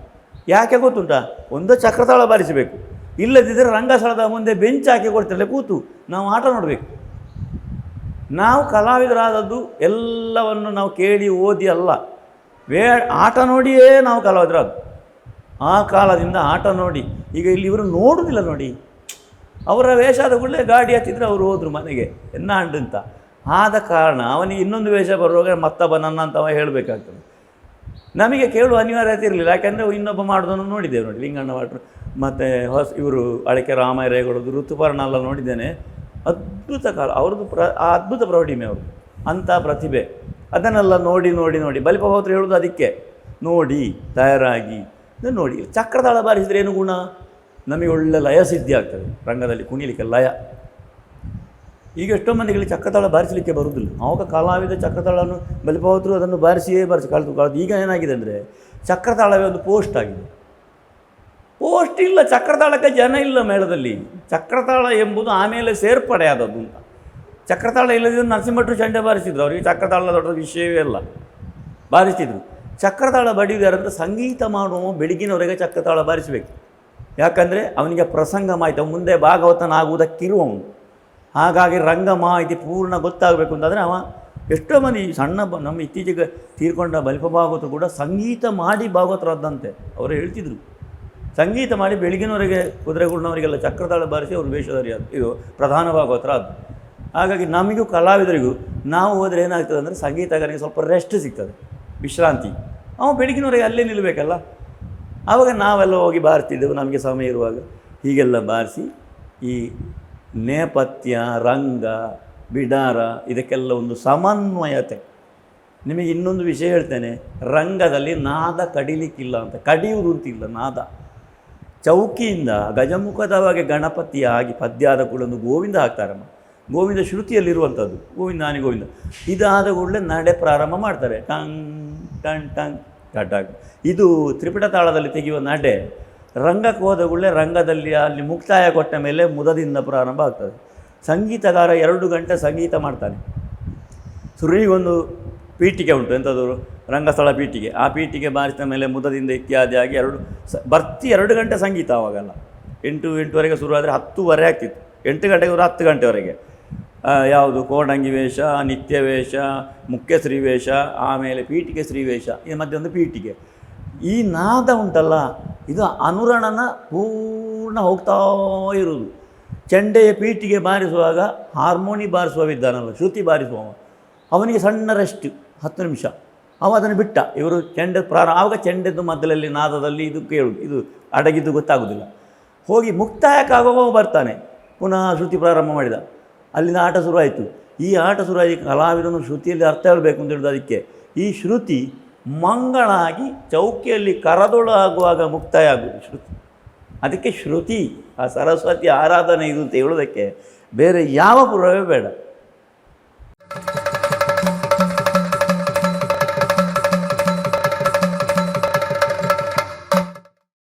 [SPEAKER 1] ಯಾಕೆ ಗೊತ್ತುಂಟ? ಒಂದು ಚಕ್ರತಾಳ ಬಾರಿಸಬೇಕು. ಇಲ್ಲದಿದ್ದರೆ ರಂಗಸ್ಥಳದ ಮುಂದೆ ಬೆಂಚ್ ಹಾಕಿ ಕೊಡ್ತಾರೆ ಕೂತು. ನಾವು ಆಟ ನೋಡಬೇಕು. ನಾವು ಕಲಾವಿದರಾದದ್ದು ಎಲ್ಲವನ್ನು ನಾವು ಕೇಳಿ, ಓದಿ ಅಲ್ಲ. ವೇ ಆಟ ನೋಡಿಯೇ ನಾವು ಕಲಾವಿದರಾದ್ದು ಆ ಕಾಲದಿಂದ ಆಟ ನೋಡಿ, ಈಗ ಇಲ್ಲಿ ಇವರು ನೋಡುವುದಿಲ್ಲ ನೋಡಿ. ಅವರ ವೇಷ ಆದ ಕೂಡಲೇ ಗಾಡಿ ಹತ್ತಿದ್ರೆ ಅವರು ಹೋದರು ಮನೆಗೆ, ಎನ್ನ ಅಂತ. ಆದ ಕಾರಣ ಅವನಿಗೆ ಇನ್ನೊಂದು ವೇಷ ಬರುವಾಗ ಮತ್ತೊಬ್ಬ ನನ್ನ ಅಂತವ ಹೇಳಬೇಕಾಗ್ತದೆ. ನಮಗೆ ಕೇಳುವ ಅನಿವಾರ್ಯತೆ ಇರಲಿಲ್ಲ, ಯಾಕೆಂದರೆ ಇನ್ನೊಬ್ಬ ಮಾಡೋದನ್ನು ನೋಡಿದ್ದೇವೆ ನೋಡಿ ಲಿಂಗಣ್ಣ ಭಟ್ರು ಮತ್ತು ಹೊಸ ಇವರು ಅಳಕೆ ರಾಮಾಯರೇಗಳದು ಋತುಪರ್ಣ ಎಲ್ಲ ನೋಡಿದ್ದೇನೆ. ಅದ್ಭುತ ಕಾಲ, ಅವ್ರದ್ದು ಪ್ರ, ಆ ಅದ್ಭುತ ಪ್ರೌಢಿಮೆ ಅವರು ಅಂಥ ಪ್ರತಿಭೆ. ಅದನ್ನೆಲ್ಲ ನೋಡಿ ನೋಡಿ ನೋಡಿ. ಬಲಿಪಭಾವತ್ರು ಹೇಳೋದು ಅದಕ್ಕೆ. ನೋಡಿ, ತಯಾರಾಗಿ. ನೋಡಿ ಚಕ್ರತಾಳ ಬಾರಿಸಿದ್ರೆ ಏನು ಗುಣ? ನಮಗೆ ಒಳ್ಳೆ ಲಯ ಸಿದ್ಧಿ ಆಗ್ತದೆ. ರಂಗದಲ್ಲಿ ಕುಣಿಲಿಕ್ಕೆ ಲಯ. ಈಗ ಎಷ್ಟೋ ಮಂದಿಗಳಿಗೆ ಚಕ್ರತಾಳ ಬಾರಿಸಲಿಕ್ಕೆ ಬರುವುದಿಲ್ಲ ಆವಾಗ ಕಲಾವಿದ ಚಕ್ರತಾಳವನ್ನು ಬಲಿಪವತರು ಅದನ್ನು ಬಾರಿಸಿಯೇ ಬಾರಿಸಿ ಕಳೆದು ಕಳೆದು ಈಗ ಏನಾಗಿದೆ ಅಂದರೆ ಚಕ್ರತಾಳವೇ ಒಂದು ಪೋಸ್ಟ್ ಆಗಿದೆ. ಪೋಸ್ಟ್ ಇಲ್ಲ ಚಕ್ರತಾಳಕ್ಕೆ ಜನ ಇಲ್ಲ ಮೇಳದಲ್ಲಿ. ಚಕ್ರತಾಳ ಎಂಬುದು ಆಮೇಲೆ ಸೇರ್ಪಡೆ ಆದದ್ದು ಅಂತ. ಚಕ್ರತಾಳ ಇಲ್ಲದಿದ್ದರೆ ನರಸಿಂಹಟ್ಟು ಚಂಡೆ ಬಾರಿಸಿದ್ರು. ಅವರಿಗೆ ಚಕ್ರತಾಳ ದೊಡ್ಡ ವಿಷಯವೇ ಇಲ್ಲ ಬಾರಿಸ್ತಿದ್ರು ಚಕ್ರತಾಳ ಬಡಿಯುವುದಾರಂದ್ರೆ ಸಂಗೀತ ಮಾಡುವ ಬೆಳಗಿನವರೆಗೆ ಚಕ್ರತಾಳ ಬಾರಿಸಬೇಕು. ಯಾಕಂದರೆ ಅವನಿಗೆ ಪ್ರಸಂಗ ಮಾಹಿತಿ ಮುಂದೆ ಭಾಗವತನಾಗುವುದಕ್ಕಿರುವವನು. ಹಾಗಾಗಿ ರಂಗ ಮಾಹಿತಿ ಪೂರ್ಣ ಗೊತ್ತಾಗಬೇಕು ಅಂತಂದರೆ ಅವ ಎಷ್ಟೋ ಮಂದಿ ಸಣ್ಣ ನಮ್ಮ ಇತ್ತೀಚೆಗೆ ತೀರ್ಕೊಂಡ ಬಲಿಪ ಭಾಗವತರು ಕೂಡ ಸಂಗೀತ ಮಾಡಿ ಭಾಗವತರಾದಂತೆ. ಅವರು ಹೇಳ್ತಿದ್ರು. ಸಂಗೀತ ಮಾಡಿ ಬೆಳಗಿನವರೆಗೆ ಕುದುರೆಗೂಡಿನವರಿಗೆಲ್ಲ ಚಕ್ರದಾಳ ಬಾರಿಸಿ ಅವರು ವೇಷಧಾರಿ ಅದು ಇದು ಪ್ರಧಾನ ಅದು. ಹಾಗಾಗಿ ನಮಗೂ ಕಲಾವಿದರಿಗೂ ನಾವು ಹೋದರೆ ಏನಾಗ್ತದೆ ಅಂದರೆ ಸಂಗೀತಗಾರನಿಗೆ ಸ್ವಲ್ಪ ರೆಸ್ಟ್ ಸಿಗ್ತದೆ, ವಿಶ್ರಾಂತಿ. ಅವ ಬೆಳಗಿನವರೆಗೆ ಅಲ್ಲೇ ನಿಲ್ಲಬೇಕಲ್ಲ ಆವಾಗ ನಾವೆಲ್ಲ ಹೋಗಿ ಬಾರಿಸ್ತಿದ್ದೆವು ನಮಗೆ ಸಮಯ ಇರುವಾಗ. ಹೀಗೆಲ್ಲ ಬಾರಿಸಿ ಈ ನೇಪಥ್ಯ, ರಂಗ, ಬಿಡಾರ ಇದಕ್ಕೆಲ್ಲ ಒಂದು ಸಮನ್ವಯತೆ. ನಿಮಗೆ ಇನ್ನೊಂದು ವಿಷಯ ಹೇಳ್ತೇನೆ, ರಂಗದಲ್ಲಿ ನಾದ ಕಡಿಲಿಕ್ಕಿಲ್ಲ ಅಂತ. ಕಡಿಯುವುದು ಅಂತಿಲ್ಲ ನಾದ. ಚೌಕಿಯಿಂದ ಗಜಮುಖದವಾಗಿ ಗಣಪತಿಯಾಗಿ ಆಗಿ ಪದ್ಯ ಆದ ಕೂಡ ಒಂದು ಗೋವಿಂದ ಹಾಕ್ತಾರಮ್ಮ ಗೋವಿಂದ ಶ್ರುತಿಯಲ್ಲಿರುವಂಥದ್ದು ಗೋವಿಂದಾನಿ ಗೋವಿಂದ. ಇದಾದ ಕೂಡಲೇ ನಡೆ ಪ್ರಾರಂಭ ಮಾಡ್ತಾರೆ. ಟಂಗ್ ಟಂಗ್ ಟಂಗ್ ಟಟಾಕ್ ಇದು ತ್ರಿಪಿಟ ತಾಳದಲ್ಲಿ ತೆಗೆಯುವ ನಡೆ ರಂಗಕ್ಕೆ ಹೋದ ಕೂಡಲೇ ರಂಗದಲ್ಲಿ ಅಲ್ಲಿ ಮುಕ್ತಾಯ ಕೊಟ್ಟ ಮೇಲೆ ಮುದದಿಂದ ಪ್ರಾರಂಭ ಆಗ್ತದೆ. ಸಂಗೀತಗಾರ ಎರಡು ಗಂಟೆ ಸಂಗೀತ ಮಾಡ್ತಾನೆ. ಸುರಿಗೊಂದು ಪೀಠಿಕೆ ಉಂಟು. ಎಂಥದ್ದು ರಂಗಸ್ಥಳ ಪೀಠಿಗೆ. ಆ ಪೀಠಿಗೆ ಬಾರಿಸಿದ ಮೇಲೆ ಮುದದಿಂದ ಇತ್ಯಾದಿಯಾಗಿ ಎರಡು ಸ, ಬರ್ತಿ ಎರಡು ಗಂಟೆ ಸಂಗೀತ ಆವಾಗಲ್ಲ. ಎಂಟು, ಎಂಟುವರೆಗೆ ಶುರುವಾದರೆ ಹತ್ತುವರೆ ಆಗ್ತಿತ್ತು. ಎಂಟು ಗಂಟೆಗೆ ಅವರು ಹತ್ತು ಗಂಟೆವರೆಗೆ. ಯಾವುದು? ಕೋಡಂಗಿ ವೇಷ, ನಿತ್ಯ ವೇಷ, ಮುಖ್ಯ ಶ್ರೀವೇಷ ಆಮೇಲೆ ಪೀಠಿಗೆ ಶ್ರೀವೇಷ ಈ ಮಧ್ಯೆ ಒಂದು ಪೀಠಿಗೆ. ಈ ನಾದ ಉಂಟಲ್ಲ, ಇದು ಅನುರಣನ ಪೂರ್ಣ ಹೋಗ್ತಾ ಇರುವುದು. ಚೆಂಡೆಯ ಪೀಠಿಗೆ ಬಾರಿಸುವಾಗ ಹಾರ್ಮೋನಿ ಬಾರಿಸುವ ವಿಧಾನಲ್ಲ ಶ್ರುತಿ ಬಾರಿಸುವವ. ಅವನಿಗೆ ಸಣ್ಣ ರೆಸ್ಟ್ ಹತ್ತು ನಿಮಿಷ. ಅವ ಅದನ್ನು ಬಿಟ್ಟ. ಇವರು ಚೆಂಡ ಪ್ರಾರಂಭ ಆವಾಗ ಚೆಂಡದ್ದು ಮಧ್ಯದಲ್ಲಿ, ನಾದದಲ್ಲಿ ಇದು ಕೇಳು, ಇದು ಅಡಗಿದ್ದು ಗೊತ್ತಾಗೋದಿಲ್ಲ. ಹೋಗಿ ಮುಕ್ತಾಯಕ್ಕಾಗುವ ಬರ್ತಾನೆ. ಪುನಃ ಶ್ರುತಿ ಪ್ರಾರಂಭ ಮಾಡಿದ. ಅಲ್ಲಿಂದ ಆಟ ಶುರುವಾಯಿತು. ಈ ಆಟ ಶುರುವಾಗಿ ಕಲಾವಿದನು ಶ್ರುತಿಯಲ್ಲಿ ಅರ್ಥ ಹೇಳಬೇಕು ಅಂತ ಹೇಳೋದು ಅದಕ್ಕೆ, ಈ ಶ್ರುತಿ ಮಂಗಳಾಗಿ ಚೌಕಿಯಲ್ಲಿ ಕರದೊಳಾಗುವಾಗ ಮುಕ್ತಾಯ ಆಗುವುದು ಶ್ರುತಿ. ಅದಕ್ಕೆ ಶ್ರುತಿ, ಆ ಸರಸ್ವತಿ ಆರಾಧನೆ ಇದು ಅಂತ ಹೇಳೋದಕ್ಕೆ ಬೇರೆ ಯಾವ ಪುರವೇ ಬೇಡ.